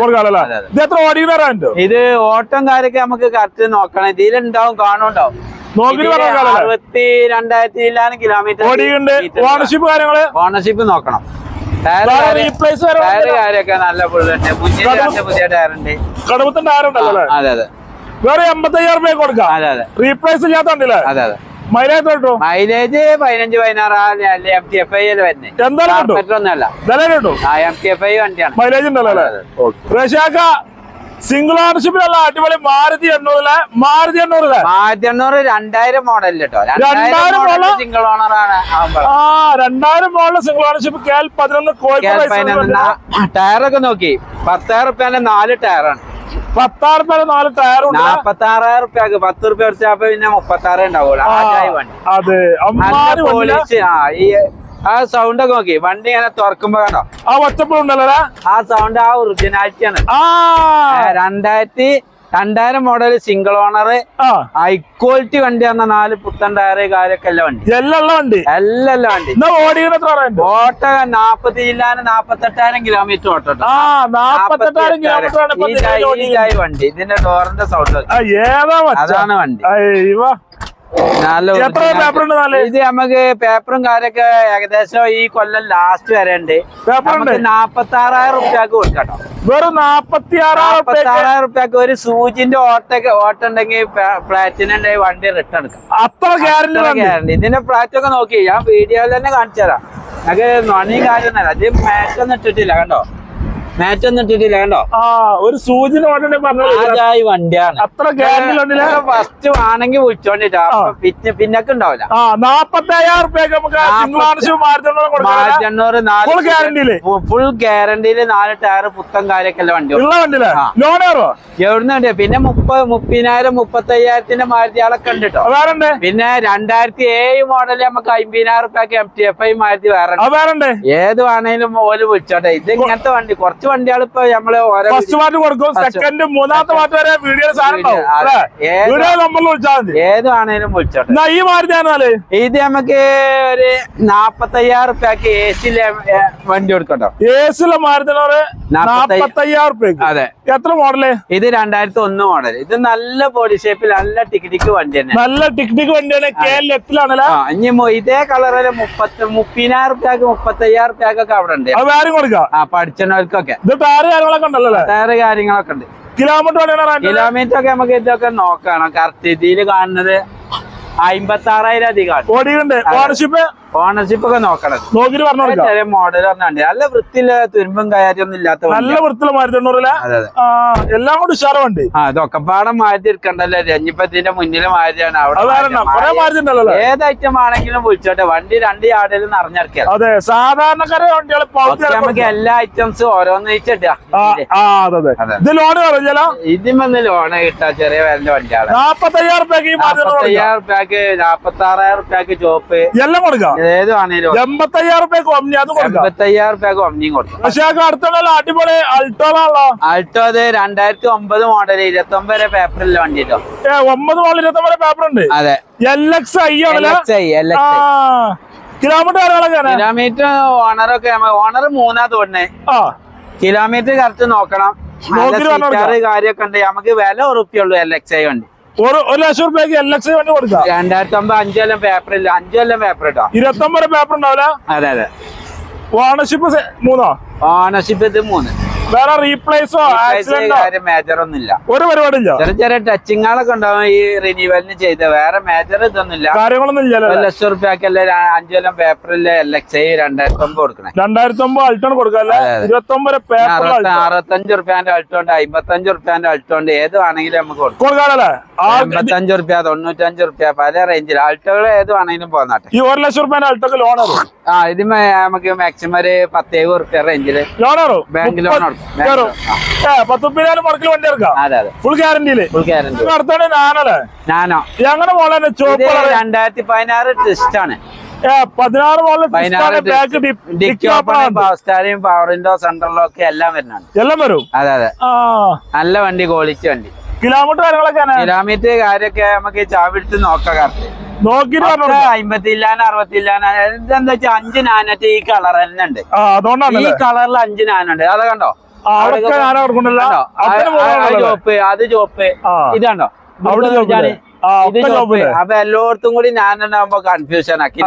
ഇത് ഓട്ടം കാര്യമൊക്കെ നമുക്ക് കറക്റ്റ് നോക്കണം. ഇതിലുണ്ടാവും കാണുണ്ടാവും. അറുപത്തി രണ്ടായിരത്തി ഇല്ലാന്ന് കിലോമീറ്റർ ഓണർഷിപ്പ് കാര്യങ്ങൾ? ഓണർഷിപ്പ് നോക്കണം. ടയർ കാര്യൊക്കെ കാര്യമൊക്കെ നല്ല പുള്ളി തന്നെ പുതിയ പുതിയ ടയർ ഉണ്ട്. അതെ അതെ. വേറെ എൺപത്തയ്യായിരം രൂപ കൊടുക്കാം. അതെ അതെ. റീപ്ലേസ് ഇല്ലാത്തണ്ടല്ലേ അതെ അതെ. മൈലേജ് കേട്ടോ? മൈലേജ് പതിനഞ്ച് പതിനാറ് എം ടി എഫ് ഐ വരുന്നത് എന്തായാലും കിട്ടും. ഒന്നല്ല വില കിട്ടും. ആ എം ടി എഫ് ഐ വണ്ടിയാണ്. മൈലേജ് ഉണ്ടല്ലോ റഷ്യാക്ക സിംഗിൾ ഓണർഷിപ്പിലുള്ള അടിപൊളി മാരുതി എണ്ണൂറിൽ മാരുതി എണ്ണൂറിൽ? മാരുതി എണ്ണൂറ് രണ്ടായിരം മോഡൽ കേട്ടോ രണ്ടായിരം മോഡൽ? സിംഗിൾ ഓണർ ആണ് ആ രണ്ടായിരം model single ownership K L പതിനൊന്ന്. കോഴിക്കോട് ഒക്കെ ടയറൊക്കെ നോക്കി. പത്തായിരം റുപ്യാന്റെ നാല് ടയറാണ്. പത്തായിരം രൂപ നാല് ടയറും ഉണ്ട്. നാപ്പത്തി ആറായിരം റുപ്യക്ക് പത്ത് റുപ്യ അടിച്ചപ്പോ പിന്നെ മുപ്പത്തി ആറ് ഉണ്ടാവുള്ളൂ. ആ, അതെ. ഈ ആ സൗണ്ട് ഒക്കെ നോക്കി. വണ്ടി ഇങ്ങനെ തുറക്കുമ്പോ കണ്ടോ? ആ ഒറ്റപ്പുണ്ടല്ലോ ആ സൗണ്ട് ആ ഒറിജിനാലിറ്റി ആണ്. ആ. ഏ, രണ്ടായിരത്തി രണ്ടായിരം model single owner high quality വണ്ടി ആണ് നാല് പുത്തൻ ടയറ് കാര്യമൊക്കെ എല്ലാം വണ്ടി. എല്ലാം വണ്ടി? എല്ലാം വണ്ടി. എന്നാ ഓട്ട നാപ്പത്തി ജില്ലാന് നാപ്പത്തെട്ടായിരം കിലോമീറ്റർ ഓട്ടോ. വണ്ടി. ഇതിന്റെ ഡോറിന്റെ സൗണ്ട് അതാണ് വണ്ടി. ഇത് നമുക്ക് പേപ്പറും കാര്യൊക്കെ ഏകദേശം ഈ കൊല്ലം ലാസ്റ്റ് വരെ ഉണ്ട്. നാപ്പത്തി ആറായിരം റുപ്യക്ക് കൊടുക്കട്ടോ വെറും നാപ്പത്തി ആറായിരം റുപ്യക്ക് ഒരു സൂചിന്റെ ഓട്ടൊക്കെ ഓട്ടുണ്ടെങ്കിൽ ഉണ്ടെങ്കിൽ വണ്ടി റിട്ടേൺ എടുക്കാം. അത്ര ഗ്യാരണ്ടി. ഇതിന്റെ ഫ്ലാറ്റ് ഒക്കെ നോക്കി ഞാൻ വീഡിയോയിൽ തന്നെ കാണിച്ചു തരാം ഞങ്ങൾക്ക് നണിയും കാര്യം അത് മാറ്റൊന്നും ഇട്ടിട്ടില്ല കണ്ടോ? മാറ്റൊന്നും ഇട്ടിട്ടില്ല കണ്ടോ? ആ ഒരു സൂചന ആദ്യമായി വണ്ടിയാണ്. അത്ര ഗ്യാരണ്ടി ഫസ്റ്റ് ആണെങ്കിൽ വിളിച്ചോണ്ടിട്ടാ പിന്നെ പിന്നൊക്കെ ഉണ്ടാവില്ല. ആ നാപ്പത്തി അയ്യായിരം? ഫുൾ ഗ്യാരണ്ടിയിൽ നാല് ടയർ പുത്തൻ കാര്യൊക്കെ അല്ല വണ്ടി എവിടുന്നുണ്ട് പിന്നെ മുപ്പത് മുപ്പതിനായിരം മുപ്പത്തി അയ്യായിരത്തിന്റെ മാരുതികളൊക്കെ ഉണ്ട്. കേട്ടോ പിന്നെ രണ്ടായിരത്തി ഏഴ് മോഡൽ നമുക്ക് അമ്പതിനായിരം റുപ്യക്ക് M T F I Maruti വേറെ ഏത് വേണേലും ഓൽ വിളിച്ചോട്ടെ. ഇത് ഇങ്ങനത്തെ വണ്ടി കുറച്ച് വണ്ടികൾ ഇപ്പൊ നമ്മൾ ഫസ്റ്റ് പാർട്ട് കൊടുക്കും. സെക്കൻഡ് മൂന്നാമത്തെ പാർട്ട് വരെ വീഡിയോ വീഡിയോ നമ്മൾ വിളിച്ചാൽ മതി. ഏത് വിളിച്ചോട്ടെ. ഈ ആണെന്നാൽ ഇത് നമുക്ക് ഒരു നാപ്പത്തയ്യായിരം റുപ്യക്ക് എ സിയിലെ വണ്ടി കൊടുക്കട്ടോ എ മാരുതിനോറ് നാപ്പത്തയ്യ- നാപ്പത്തി റുപ്യക്ക്. അതെ. എത്ര മോഡൽ? ഇത് രണ്ടായിരത്തി ഒന്ന് മോഡൽ. ഇത് നല്ല ബോഡി ഷേപ്പിൽ നല്ല ടിക്കറ്റിക്ക് വണ്ടി തന്നെ. നല്ല ടിക്ടിക് വണ്ടിയാണ്. കെ എൽ എഫിലാണല്ലോ ഇനി ഇതേ കളറിൽ മുപ്പത്തി മുപ്പതിനായിരം റുപ്യക്ക് മുപ്പത്തയ്യായിരം റുപ്യക്കൊക്കെ അവിടെ ഉണ്ട്. കൊടുക്കാം. ആ പഠിച്ചവർക്കൊക്കെ ഇത് ടയർ കാര്യങ്ങളൊക്കെ ഉണ്ടല്ലോ വേറെ കാര്യങ്ങളൊക്കെ ഉണ്ട്. കിലോമീറ്റർ കിലോമീറ്റർ ഒക്കെ നമുക്ക് ഇതൊക്കെ നോക്കണം. കറക്റ്റ് ഇതിൽ കാണുന്നത് അമ്പത്തി ആറായിരം അധികം ഓടിയുണ്ട് ഓണർഷിപ്പ് ഓണർഷിപ്പ് ഒക്കെ നോക്കണം. നോക്കിട്ട് പറഞ്ഞു മോഡൽ പറഞ്ഞാണ്ട് നല്ല വൃത്തിയില്ല തുരുമ്പും കാര്യമൊന്നും ഇല്ലാത്ത നല്ല വൃത്തിയിൽ ആ എല്ലാം കൂടി ഉഷാറുണ്ട് ആ ഇതൊക്കെ പാടം മാറ്റി എടുക്കണ്ടല്ലോ? രഞ്ജിപ്പത്തിന്റെ മുന്നിൽ മാറ്റിയാണ് അവിടെ ഏത് ഐറ്റം ആണെങ്കിലും വിളിച്ചോട്ടെ. വണ്ടി രണ്ട് യാർഡിൽ നിറഞ്ഞിറക്കിയത് അതെ സാധാരണക്കാരെ വണ്ടികൾ പകുതി നമുക്ക് എല്ലാ ഐറ്റംസ് ഓരോന്ന് വെച്ചിട്ടാ. ഇത് ലോൺ പറഞ്ഞാലോ ഇതിമൊന്ന് ലോണ് കിട്ടാ ചെറിയ വിലന്റെ വണ്ടിയാണ് റുപ്യക്ക് നാപ്പത്തയ്യായിരം റുപ്യക്ക് നാപ്പത്തി ആറായിരം റുപ്യക്ക് ചോപ്പ് എല്ലാം കൊടുക്കാം. എൺപത്തയ്യായിരം ഒമ്നി അത് കൊടുക്കാം. എൺപത്തയ്യായിരം റുപ്യക്ക് ഒമ്നിയും കൊടുക്കും. പക്ഷേ അടുത്തുള്ള അടിപൊളി അൾട്ടോളാണല്ലോ ആൾട്ടോ അത് രണ്ടായിരത്തി ഒമ്പത് മോഡൽ ഇരുപത്തി ഒമ്പത് വരെ വണ്ടി കേട്ടോ ഒമ്പത് മോളിൽ ഇരുപത്തൊമ്പത് പേപ്പർ ഉണ്ട്. അതെ. L X I kilometre kilometre ഓണറൊക്കെ owner മൂന്നാ തോന്നേ കിലോമീറ്റർ കറക്റ്റ് നോക്കണം. കാര്യൊക്കെ ഉണ്ട്. നമുക്ക് വില ഉറപ്പിയുള്ളൂ എൽ എക്സ് ഐ വണ്ടി. ഒരു ഒരു ലക്ഷം റുപ്യക്ക് എൽ എക്സ് വണ്ടി കൊടുക്കാം. രണ്ടായിരത്തി ഒമ്പത് അഞ്ചു കൊല്ലം പേപ്പർ ഇല്ല. അഞ്ചു കൊല്ലം പേപ്പർ കേട്ടോ ഇരുപത്തി ഒമ്പത് പേപ്പർ ഉണ്ടാവില്ല അതെ. അതെ ഓണർഷിപ്പ് മൂന്നോ? ഓണർഷിപ്പ് ഇത് മൂന്ന്. വേറെ റീപ്ലേസോ മേജർ ഒന്നുമില്ല. ഒരു പരിപാടിയില്ല. ചെറിയ ചെറിയ ടച്ചിങ്ങുകളൊക്കെ ഉണ്ടാവും ഈ റിന്യൂവലിന് ചെയ്ത. വേറെ മേജർ ഇതൊന്നുമില്ല. കാര്യങ്ങളൊന്നും ഇല്ലല്ലോ ലക്ഷം റുപ്യക്കല്ലേ അഞ്ചു കൊല്ലം പേപ്പറിൽ എൽ എക്സ് ഐ രണ്ടായിരത്തി ഒമ്പത് കൊടുക്കണേ രണ്ടായിരത്തി ഒമ്പത് അൾട്ടോൺ കൊടുക്കല്ലേ. ഇരുപത്തി ഒമ്പത് പേപ്പർ അറുപത്തി അറുപത്തഞ്ച് റുപ്യാന്റെ അൾട്ടോണ്ട് അമ്പത്തഞ്ച് റുപ്യാന്റെ അൾട്ടോണ്ട് ഏത് വേണമെങ്കിലും നമുക്ക് കൊടുക്കാം. അമ്പത്തഞ്ച് റുപ്യ തൊണ്ണൂറ്റഞ്ച് റുപ്യ പല റേഞ്ചിൽ അൾട്ടോകൾ ഏത് വേണമെങ്കിലും പോന്നാട്ടെ. ഈ ഒരു ലക്ഷം റുപ്യ അൾട്ടോക്ക് ലോൺ ആ ഇത് നമുക്ക് മാക്സിമം ഒരു പത്തേഴ് റുപ്യ റേഞ്ചിൽ ലോൺ ബാങ്ക് ലോൺ കയറും വണ്ടി ഫുൾ ഗ്യാരണ്ടിയിൽ അടുത്താണ് നാനോ ഞങ്ങളുടെ മോളെ ചോപ്പ് രണ്ടായിരത്തി പതിനാറ് ട്വിസ്റ്റ് ആണ്. പതിനാറ് ഓപ്പൺ പവർ വിൻഡോ സെൻട്രൽ ഒക്കെ എല്ലാം വരുന്നുണ്ട് എല്ലാം വരും? അതെ അതെ. നല്ല വണ്ടി ക്വാളിറ്റി വണ്ടി. കിലോമീറ്റർ കാര്യങ്ങളൊക്കെ. കിലോമീറ്റർ കാര്യമൊക്കെ നമുക്ക് ചാവിടുത്ത് നോക്കാം കറക്റ്റ് നോക്കി പറഞ്ഞു അമ്പത്തി ഇല്ലാൻ അറുപത്തി ഇല്ലാൻ എന്താ വെച്ചാൽ അഞ്ച് നാനറ്റ് ഈ കളർ തന്നെ ഉണ്ട്. ഈ കളറിൽ അഞ്ച് നാനുണ്ട് അതെ കണ്ടോ? ചോപ്പ് അത് ചോപ്പ് ഇതാണ്ടോ അപ്പൊ എല്ലായിടത്തും കൂടി ഞാനുണ്ടാവുമ്പോ കൺഫ്യൂഷൻ ആക്കി.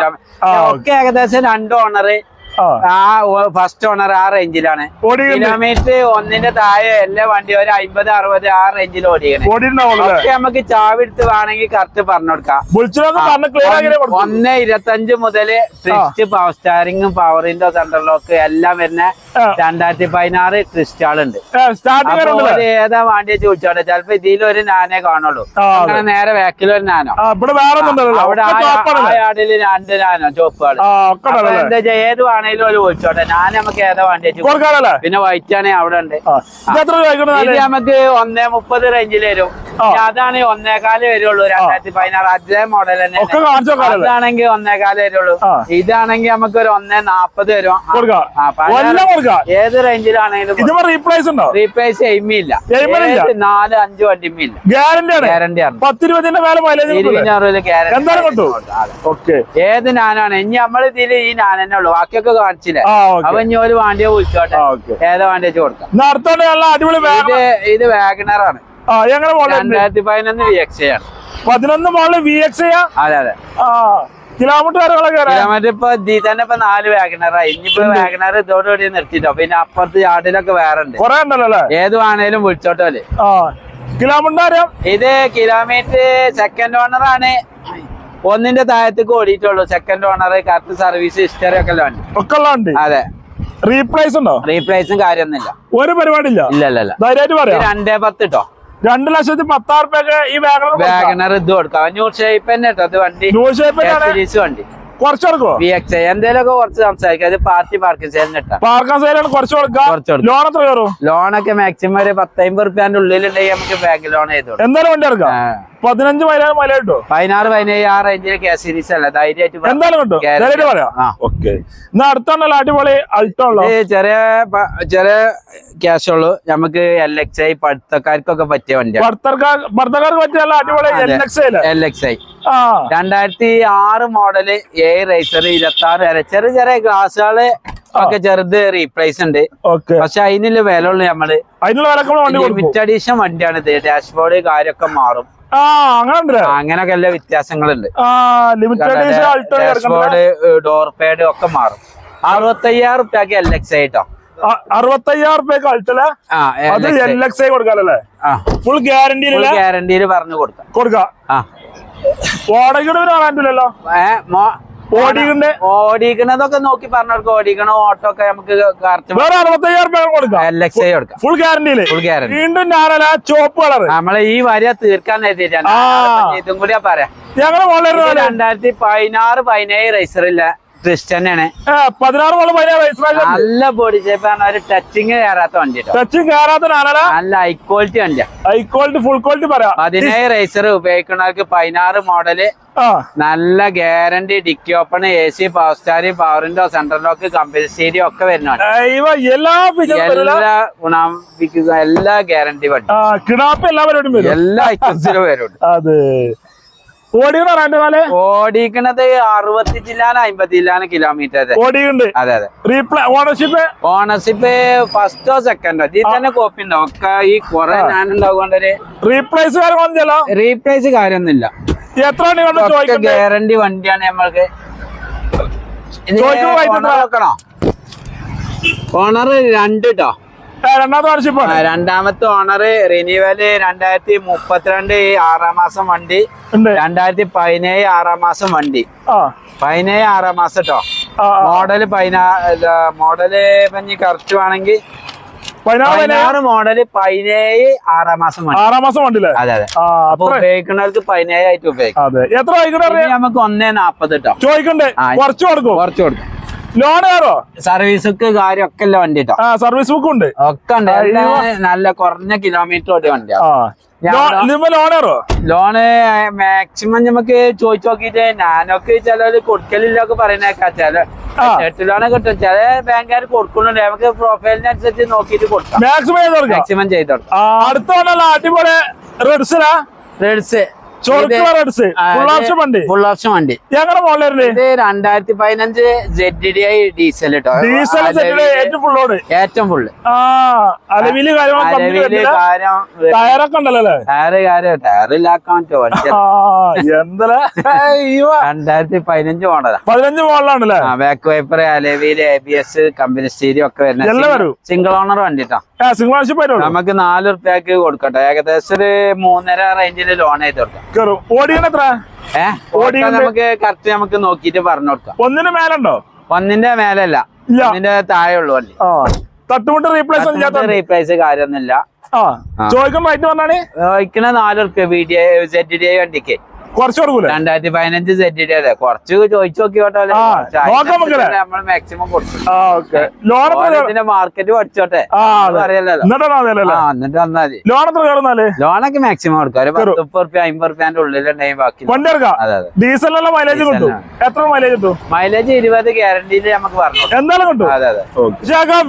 ഒക്കെ ഏകദേശം രണ്ട് ഓണർ ആ. ഫസ്റ്റ് ഓണർ ആ റേഞ്ചിലാണ് കിലോമീറ്റർ ഒന്നിന്റെ താഴെ എല്ലാ വണ്ടി ഒരു അമ്പത് അറുപത് ആ റേഞ്ചിൽ ഓടിക്കണേ നമുക്ക് ചാവിടുത്ത് വേണമെങ്കിൽ കറക്റ്റ് പറഞ്ഞു കൊടുക്കാം. ഒന്ന് ഇരുപത്തഞ്ച് മുതൽ ട്രിസ്റ്റ് പവർ സ്റ്റാറിങ്ങും വിൻഡോ സെന്റർ ലോക്ക് എല്ലാം വരുന്ന. രണ്ടായിരത്തി പതിനാറ് ക്രിസ്റ്റാളുണ്ട് ഏതാ വണ്ടി ചോദിച്ചോട്ടെ ചിലപ്പോ ഇതിൽ ഒരു നാനേ കാണുള്ളൂ. അങ്ങനെ നേരെ ബാക്കിൽ ഒരു നാനോ. അവിടെ ഒക്കെ ആ- ചോപ്പാണല്ലേ? ആ യാർഡിൽ രണ്ട് നാനോ ചോപ്പുകൾ എന്താ ഏത് ഏത് വേണേലും ഒരു ഒഴിച്ചോട്ടെ ഞാൻ നമുക്ക് ഏതാ പിന്നെ വൈറ്റ് ആണെങ്കിൽ അവിടെ ഉണ്ട്. നമുക്ക് ഒന്നേ മുപ്പത് റേഞ്ചിൽ വരും. അതാണ് ഒന്നേകാൽ വരുള്ളൂ രണ്ടായിരത്തി പതിനാറ് അതേ മോഡൽ തന്നെ. അതാണെങ്കിൽ ഒന്നേകാൽ വരുള്ളൂ. ഇതാണെങ്കിൽ നമുക്ക് ഒരു ഒന്നേ നാപ്പത് വരും. ഏത് റേഞ്ചിലാണെങ്കിലും റീപ്ലേസ് ഉണ്ടോ? റീപ്ലേസ് എയിമില്ല? നാല് അഞ്ച് വണ്ടിമില്ല ഗ്യാരണ്ടി ആണ്. ഗ്യാരണ്ടി ആണ്. പത്ത് ഇരുപതിന്റെ മേലെ മൈലേജ് ഗ്യാരണ്ടി ഓക്കെ ഏത് നാനാണ്? ഇനി നമ്മൾ ഇതിൽ ഈ നാനെന്നെ ഉള്ളു. ബാക്കിയൊക്കെ കാണിച്ചില്ലേ? അവ അപ്പൊ ഇനി ഒരു വാണ്ടിയെ വിളിച്ചോട്ടെ. ഏതാ വാണ്ടിയെ കൊടുക്കാം. ഇത് ഇത് വാഗണറാണ് എങ്ങനെ മോഡൽ രണ്ടായിരത്തി പതിനൊന്ന് വി എക്സ് ആണ്. പതിനൊന്ന് മോളിൽ വി എക്സ് അതെ അതെ. ആ കിലോമീറ്റർ കിലോമീറ്റർ ഇപ്പൊ ഇതിൽ തന്നെ ഇപ്പൊ നാല് വാഗണറായി ഇനിയിപ്പോ വാഗണർ ഇതോടുകൂടി നിർത്തിട്ടോ. പിന്നെ അപ്പുറത്ത് യാർഡിലൊക്കെ വേറെ ഉണ്ട്. കൊറേ ഉണ്ടല്ലോ ഏത് വേണേലും വിളിച്ചോട്ടോ അല്ലേ കിലോമീറ്റർ ഇത് കിലോമീറ്റർ സെക്കൻഡ് ഓണർ ആണ്. ഒന്നിന്റെ താഴത്തേക്ക് ഓടിയിട്ടുള്ളൂ. Second owner correct service history ഒക്കെ ഉണ്ട്. അതെ. റീപ്ലേസ് ഉണ്ടോ? റീപ്ലേസും കാര്യമൊന്നുമില്ല. ഒരു പരിപാടി ഇല്ല ഇല്ല ഇല്ല. ഇല്ല ധൈര്യമായിട്ട് പറയാം. രണ്ടേ പത്ത് കേട്ടോ രണ്ട് ലക്ഷത്തി പത്താറ് രൂപയൊക്കെ ഈ വാഗണർ വാഗണർ ഇത് കൊടുക്കാം. ന്യൂ ഷേപ്പ് തന്നെ കേട്ടോ ഇത് വണ്ടി. ന്യൂ ഷേപ്പ് വണ്ടി. എന്തേലൊക്കെ കുറച്ച് സംസാരിക്കാം. അത് പാർട്ടി പാർക്കിംഗ് സെയിലിന് ഇട്ടാ. പാർക്കിംഗ് കുറച്ച് കൊടുക്കാം? കുറച്ച്. ലോൺ എത്ര കയറും? ലോണൊക്കെ മാക്സിമം ഒരു പത്തമ്പത് റുപ്യാന്റെ ഉള്ളിലുണ്ടെങ്കിൽ നമുക്ക് ബാങ്ക് ലോൺ ചെയ്തു എന്തായാലും വണ്ടി ഇറക്കാം. പതിനഞ്ച് പതിനാറ് മല കിട്ടോ പതിനാറ് പതിനേഴ് ആ റേഞ്ചിൽ കെ സീരീസ് അല്ല. ധൈര്യമായിട്ട്. എന്തായാലും പറയാം. ഓക്കെ എന്നാ അടുത്താണല്ലോ അടിപൊളി അൾട്ടോ ഉള്ളോ ചെറിയ ചെറിയ ക്യാഷ് ഉള്ളു. നമുക്ക് എൽ എക്സ് ഐ പഠിത്തക്കാർക്കൊക്കെ പറ്റിയ വണ്ടിയാണ് പഠിത്തക്കാർക്ക് പറ്റിയ അടിപൊളി. L X L X I രണ്ടായിരത്തി ആറ് മോഡൽ എ റൈസർ ഇരുപത്തി ആറ് വരെ. ചെറിയ ചെറിയ ഗ്ലാസ്സുകൾ ഒക്കെ ചെറുത് റീപ്ലേസ് ഉണ്ട്. ഓക്കെ പക്ഷെ അതിനുള്ള വില ഉള്ളു നമ്മൾ. അതിനുള്ള വിലക്കുള്ള വണ്ടി കൊടുക്കും. ലിമിറ്റ് അഡീഷൻ വണ്ടിയാണ് ഇത്. ഡാഷ്ബോർഡ് കാര്യമൊക്കെ മാറും. ആ അങ്ങനെ ഉണ്ടല്ലേ ആ, അങ്ങനൊക്കെ എല്ലാ വ്യത്യാസങ്ങളുണ്ട്. ഡാഷ്ബോർഡ് ഡോർ പാഡ് ഒക്കെ മാറും. അറുപത്തയ്യായിരം റുപ്യക്ക് എൽ എക്സ് ആയിട്ടോ അറുപത്തയ്യായിരം റുപ്യക്ക് അൾട്ടല്ലേ അത് എൽ എക്സ് ഐ കൊടുക്കാല്ലേ ആ. ഫുൾ ഗ്യാരണ്ടി ഗ്യാരണ്ടിയിൽ പറഞ്ഞു കൊടുക്കാം. കൊടുക്കാം. വാടകയുടെ ഒരു ഓടിക്കണ്ടേ ഓടിക്കണതൊക്കെ നോക്കി പറഞ്ഞു കൊടുക്കാം ഓടിക്കണ ഓട്ടോ ഒക്കെ നമുക്ക് കറക്റ്റ് വേറെ അറുപത്തയ്യായിരം രൂപ കൊടുക്കാം. എൽ എക്സ് കൊടുക്കാം. ഫുൾ ഗ്യാരണ്ടിയിൽ ഫുൾ ഗ്യാരണ്ടി വീണ്ടും ഞാനല്ല ചോപ്പ് കളർ നമ്മളെ ഈ വര തീർക്കാൻ എഴുതിയിട്ടാണ്. ഇതും കൂടിയാ പറയാ. ഞങ്ങൾ രണ്ടായിരത്തി പതിനാറ് പതിനേഴ് റൈസറില്ല തന്നെയാണ് പതിനാറ് മോൾ നല്ല ബോഡി ഷേപ്പ് ആണ്. ഒരു ടച്ചിങ് കയറാത്ത വണ്ടി ടച്ചിങ് കയറാത്ത നല്ല ഹൈ ക്വാളിറ്റി വണ്ടിയാ. ഹൈ ക്വാളിറ്റി ഫുൾ ക്വാളിറ്റി പറയാം. പതിനേഴ് റേസർ ഉപയോഗിക്കുന്നവർക്ക് പതിനാറ് മോഡൽ നല്ല guarantee dicky open A C power സ്റ്റാരി പവറിന്റെ സെൻട്രൽ ലോക്ക് കമ്പനി സ്റ്റീരിയോ ഒക്കെ വരുന്നുണ്ട് എല്ലാ എല്ലാ ഗ്യാരണ്ടി വണ്ടി. എല്ലാ ഐറ്റംസിലും വരുന്നുണ്ട് അതെ. ഓടിക്കണത് അറുപത്തി ജില്ലാന അമ്പത്തി ജില്ലാന കിലോമീറ്റർ ഓടിയുണ്ട് അതെ അതെ. റീപ്ലേ ഓണർഷിപ്പ് ഓണർഷിപ്പ് ഫസ്റ്റോ സെക്കൻഡോ ഇതിൽ തന്നെ കോപ്പി ഉണ്ടോ? ഒക്കെ ഈ കുറെ ഞാനുണ്ടാകൊണ്ടൊരു റീപ്ലേസ് കാര്യങ്ങളൊന്നും ചെയ്യലോ റീപ്ലേസ് കാര്യമൊന്നുമില്ല. എത്ര ഗ്യാരണ്ടി വണ്ടിയാണ് നമ്മൾക്ക്. ഓണർ രണ്ട് ട്ടോ. ഏ, രണ്ടാമത്തെ ഓണർ റിന്യൂവൽ രണ്ടായിരത്തി മുപ്പത്തിരണ്ട് ആറാം മാസം വണ്ടി. രണ്ടായിരത്തി പതിനേഴ് ആറാം മാസം വണ്ടി. പതിനേഴ് ആറാം മാസം കേട്ടോ. മോഡൽ പതിനാ മോഡൽ പഞ്ഞി കറക്റ്റ് വേണമെങ്കിൽ പതിനാറ് മോഡൽ പതിനേഴ് ആറാം മാസം വണ്ടി. ആറാം മാസം വണ്ടില്ലേ അതെ അതെ. അപ്പൊ ഉപയോഗിക്കുന്നവർക്ക് പതിനേഴായിട്ട് ഉപയോഗിക്കാം. എത്ര നമുക്ക് ഒന്നേ നാപ്പത് കേട്ടോ ചോദിക്കണ്ടേ. കുറച്ച് കൊടുക്കും. കുറച്ച് കൊടുക്കും. ലോൺ കയറോ സർവീസൊക്കെ കാര്യം ഒക്കെ ഉള്ള വണ്ടി ആ സർവീസ് ബുക്ക് ഉണ്ട്. ഒക്കെ ഉണ്ട്. നല്ല കുറഞ്ഞ കിലോമീറ്റർ വണ്ടിയാണ് ഞാൻ- ഇതിപ്പോ ലോൺ കയറോ ലോണ് മാക്സിമം നമുക്ക് ചോദിച്ചു നോക്കിട്ട് ഞാനൊക്കെ ചിലര് കൊടുക്കലില്ലൊക്കെ പറയുന്നേക്കാ. ചില. ഷർട്ട് ലോണ് കിട്ടും. ചില ബാങ്കുകാർ കൊടുക്കുന്നുണ്ട്. നമുക്ക് പ്രൊഫൈലിനനുസരിച്ച് നോക്കിട്ട് കൊടുക്കാം. മാക്സിമം മാക്സിമം ചെയ്ത് ആ അടുത്ത അടിപൊളി റെഡ്സ് രണ്ടായിരത്തി പതിനഞ്ച് Z D I diesel diesel ഏറ്റവും ഏറ്റവും ഫുള്ള് അലവിൽ കാര്യം ടയറൊക്കെ ഉണ്ടല്ലോ അല്ലേ? ടയറ് കാര്യം ടയറിലാക്കാൻ പറ്റുമോ? വണ്ടി ആ എന്തല്ലേ? [LAUGHS] അയ്യോ. രണ്ടായിരത്തി പതിനഞ്ച് മോഡലാ പതിനഞ്ച് മോളിലാണല്ലേ ആ back wiper Alavil A B S company stereo ഒക്കെ എല്ലാം വരുന്ന സിംഗിൾ ഓണർ വണ്ടിട്ടാ നമുക്ക് നാല് റുപ്യക്ക് കൊടുക്കട്ടെ. ഏകദേശം ഒരു മൂന്നര റേഞ്ചിൽ ലോൺ ചെയ്ത് കൊടുക്കാം. കയറും എത്ര? ഏഹ്. നമുക്ക് കറക്റ്റ് നമുക്ക് നോക്കിയിട്ട് പറഞ്ഞു കൊടുക്കാം. ഒന്നിന് മേലുണ്ടോ? ഒന്നിന്റെ മേലല്ല. ഒന്നിന്റെ താഴെ ഉള്ളു വണ്ടി ആ. തട്ടുമുട്ട് റീപ്ലേസ് റീപ്ലേസ് കാര്യമൊന്നുമില്ല. ആ. ആ. ചോദിക്കും റേറ്റ് പറഞ്ഞാണ് വയ്ക്കണ നാല് റുപ്യ B D I Z D I വണ്ടിക്ക്. കുറച്ച് കൊടുക്കൂലേ? രണ്ടായിരത്തി പതിനഞ്ച് സെറ്റ് അല്ലേ കുറച്ച് ചോദിച്ചു നോക്കിയോട്ടെ നമ്മൾ മാക്സിമം കൊടുക്കും മാർക്കറ്റ് പഠിച്ചോട്ടെ. എന്നിട്ട് വന്നാൽ ലോൺ എത്ര കയറുന്നാൽ ലോണൊക്കെ മാക്സിമം കൊടുക്കാം. ഒരു. പത്ത് മുപ്പത് അമ്പത് റുപ്യന്റെ ഉള്ളിലുണ്ടെങ്കിൽ ബാക്കി ഡീസലിനുള്ള മൈലേജ് കിട്ടും. എത്ര മൈലേജ് കിട്ടും? മൈലേജ് ഇരുപത് ഗ്യാരണ്ടിയിൽ നമുക്ക് പറഞ്ഞു. എന്തായാലും കിട്ടും. അതെ അതെ.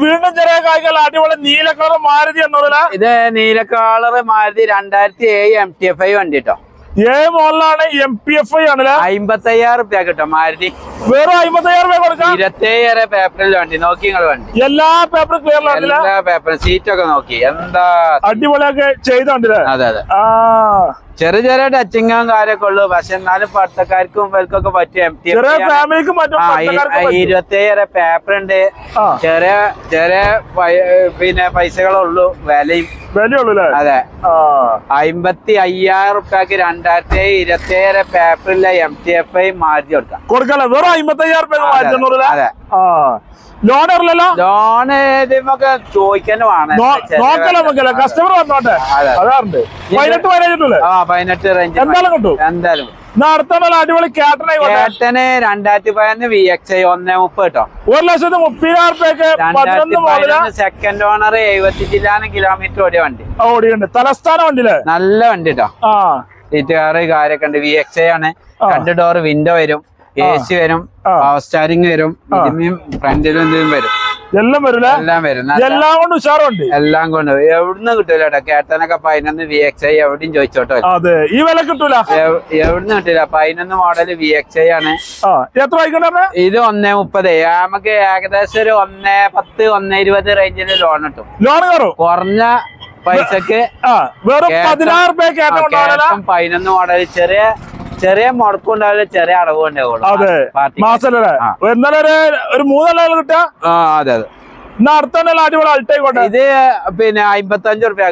വീണ്ടും ചെറിയ കായ്കൾ അടിപൊളി നീല കളർ മാരുതി എന്നതില? ഇത് നീല കളർ മാരുതി രണ്ടായിരത്തി ഏഴ് എം ടി എഫ് ഐ വണ്ടി കേട്ടോ ഏഴ് മോളിലാണ് എം പി എഫ് ഐ ആണല്ലേ അമ്പത്തയ്യായിരം റുപ്യ കിട്ടും മാരുതി. വെറും അമ്പത്തയ്യായിരം രൂപ കൊടുക്കാം. ഇരുപത്തേഴ് പേപ്പറിൽ വണ്ടി. നോക്കി നിങ്ങൾ വണ്ടി. എല്ലാ പേപ്പറും ക്ലിയർ എല്ലാ പേപ്പറും സീറ്റൊക്കെ നോക്കി. എന്താ അടിപൊളിയൊക്കെ ചെയ്തോണ്ടല്ലേ? അതെ അതെ. ആ. ചെറിയ ചെറിയ ടച്ചിങ്ങും കാര്യമൊക്കെ ഉള്ളു. പക്ഷെ എന്നാലും പഠിത്തക്കാർക്കും ഇവർക്കൊക്കെ പറ്റും. ഇരുപത്തേഴ് പേപ്പർ ഉണ്ട്. ചെറിയ ചെറിയ പിന്നെ പൈസകളുള്ളൂ. വിലയും. അതെ. അമ്പത്തി അയ്യായിരം റുപ്യക്ക് രണ്ടായിരത്തി ഇരുപത്തി ഏഴ് പേപ്പറിലെ എം ടി എഫ് ഐ മാറ്റി കൊടുക്കാം. കൊടുക്കല്ലേ? വെറും മാറ്റി തന്നൂറല്ലേ? അതെ. ലോൺ ലോണ് നോക്കല നമുക്കല്ലേ കസ്റ്റമർ വന്നോട്ടെ. അതെ. അതാറുണ്ട്. പതിനെട്ട് പതിനേഴ് ആ പതിനെട്ട് റേഞ്ച് എന്തായാലും കിട്ടും. എന്തായാലും. അടുത്ത അടിപൊളി രണ്ടായിരത്തി പതിനൊന്ന് വി എക്സ് ഐ ഒന്നേ മുപ്പത് കേട്ടോ ഒരു ലക്ഷത്തി മുപ്പതിനായിരം രൂപയ്ക്ക് സെക്കൻഡ് ഓണർ എഴുപത്തി ജില്ലാന കിലോമീറ്റർ ഓടിയ വണ്ടി. ഓടിയുണ്ട് തലസ്ഥാന വണ്ടിയില്ലേ നല്ല വണ്ടി കേട്ടോ ആ. സീറ്റുകാറ് കാര്യമൊക്കെ ഉണ്ട്. വി എക്സ് ഐ ആണ്. രണ്ട് ഡോർ വിൻഡോ വരും. എ സി വരും. പവർ സ്റ്റാരിങ് വരും. ഫ്രണ്ടിലും എന്തെങ്കിലും വരും. എല്ലാം വരും എല്ലാം വരും. എല്ലാം കൊണ്ട് ഉഷാറുണ്ട്. എല്ലാം കൊണ്ട് എവിടുന്ന് കിട്ടൂല കേട്ടോ കേട്ടനൊക്കെ പതിനൊന്ന് വി എക്സ് ഐ എവിടെയും ചോദിച്ചോട്ടോ. അതെ. ഈ വില കിട്ടൂല? എവ്- എവിടുന്ന് കിട്ടില്ല പതിനൊന്ന് മോഡൽ വി എക്സ് ഐ ആണ്. എത്ര ആയിക്കോട്ടെ ഇത് ഒന്നേ മുപ്പത്. നമുക്ക് ഏകദേശം ഒരു ഒന്നേ പത്ത് ഒന്നേ ഇരുപത് റേഞ്ചിൽ ലോൺ കിട്ടും. ലോൺ കയറും? കുറഞ്ഞ പൈസക്ക് വെറും. പതിനാറ് പതിനൊന്ന് മോഡൽ ചെറിയ ചെറിയ മുടക്കും ഉണ്ടാവില്ല ചെറിയ അടവ് ഉണ്ടാവുള്ളൂ അതെ. പാർട്ടിക്ക്. മാസല്ലേ എന്നാലും ഒരു ഒരു മൂന്നെണ്ണം കിട്ടുക ആ അതെ അതെ. എന്നാ അടുത്ത അടിപൊളി അൾട്ടായിക്കോട്ടെ ഇത് പിന്നെ അമ്പത്തി അഞ്ച് റുപ്യ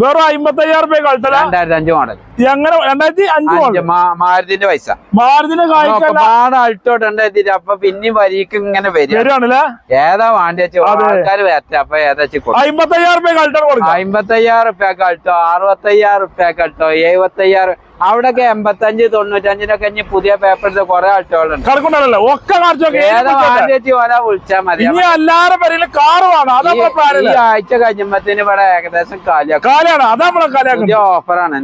വെറും അമ്പത്തയ്യായിരം രൂപയ്ക്ക് അൾട്ടല രണ്ടായിരത്തി അഞ്ച് മോഡൽ. എങ്ങനെ രണ്ടായിരത്തി അഞ്ച് മാരുതിന്റെ പൈസ. മാരുതിന് കായ്ക്കല്ല ഒരുപാട് അൾട്ടോട്ട് ഉണ്ടായിട്ട് അപ്പൊ പിന്നെ വരിക്ക് ഇങ്ങനെ വരും വരികയാണല്ലേ ഏതാ വേണ്ടി. ആൾക്കാർ വരട്ടെ അപ്പൊ ഏതാ വെച്ച് കൊടുക്കും. അമ്പത്തയ്യായിരം രൂപയ്ക്ക് അൾട്ടർ കൊടുക്കാം അമ്പത്തയ്യായിരം റുപ്യക്ക് അൾട്ടോ അറുപത്തയ്യായിരം റുപ്യക്ക് അൾട്ടോ എഴുപത്തയ്യായിരം അവിടൊക്കെ എൺപത്തഞ്ച് തൊണ്ണൂറ്റഞ്ചിനൊക്കെ ഇനി പുതിയ കുറെ ഒക്കെ മതി. എല്ലാരും പേരിൽ കാറ് നമ്മളെ ഈ- ആഴ്ച കഴിയുമ്പത്തിന് ഇവിടെ ഏകദേശം കാലിയാക്കും. ഓഫറാണ്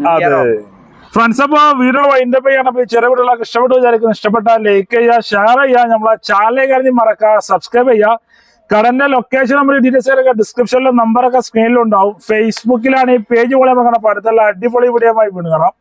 ഫ്രണ്ട്സ് അപ്പൊ വീടുകൾ വൈൻഡ് അപ്പ് ചെയ്യണം അപ്പൊ ചെറിയ വീടുകളൊക്കെ ഇഷ്ടപ്പെട്ടു വിചാരിക്കുന്നു. ഇഷ്ടപ്പെട്ടാൽ ലൈക്ക് ചെയ്യുക ഷെയർ ചെയ്യുക. നമ്മളെ ചാനലിൽ കരുതി മറക്കുക സബ്സ്ക്രൈബ് ചെയ്യുക. കടന്റെ ലൊക്കേഷൻ നമ്മൾ ഡീറ്റെയിൽസ് ഒക്കെ ഡിസ്ക്രിപ്ഷനിലും നമ്പറൊക്കെ സ്ക്രീനിലുണ്ടാവും ഫേസ്ബുക്കിലാണ് ഈ പേജ് പോലെ നമുക്ക് അടുത്തുള്ള അടിപൊളി വീഡിയോ വീണ്ടും കാണാം.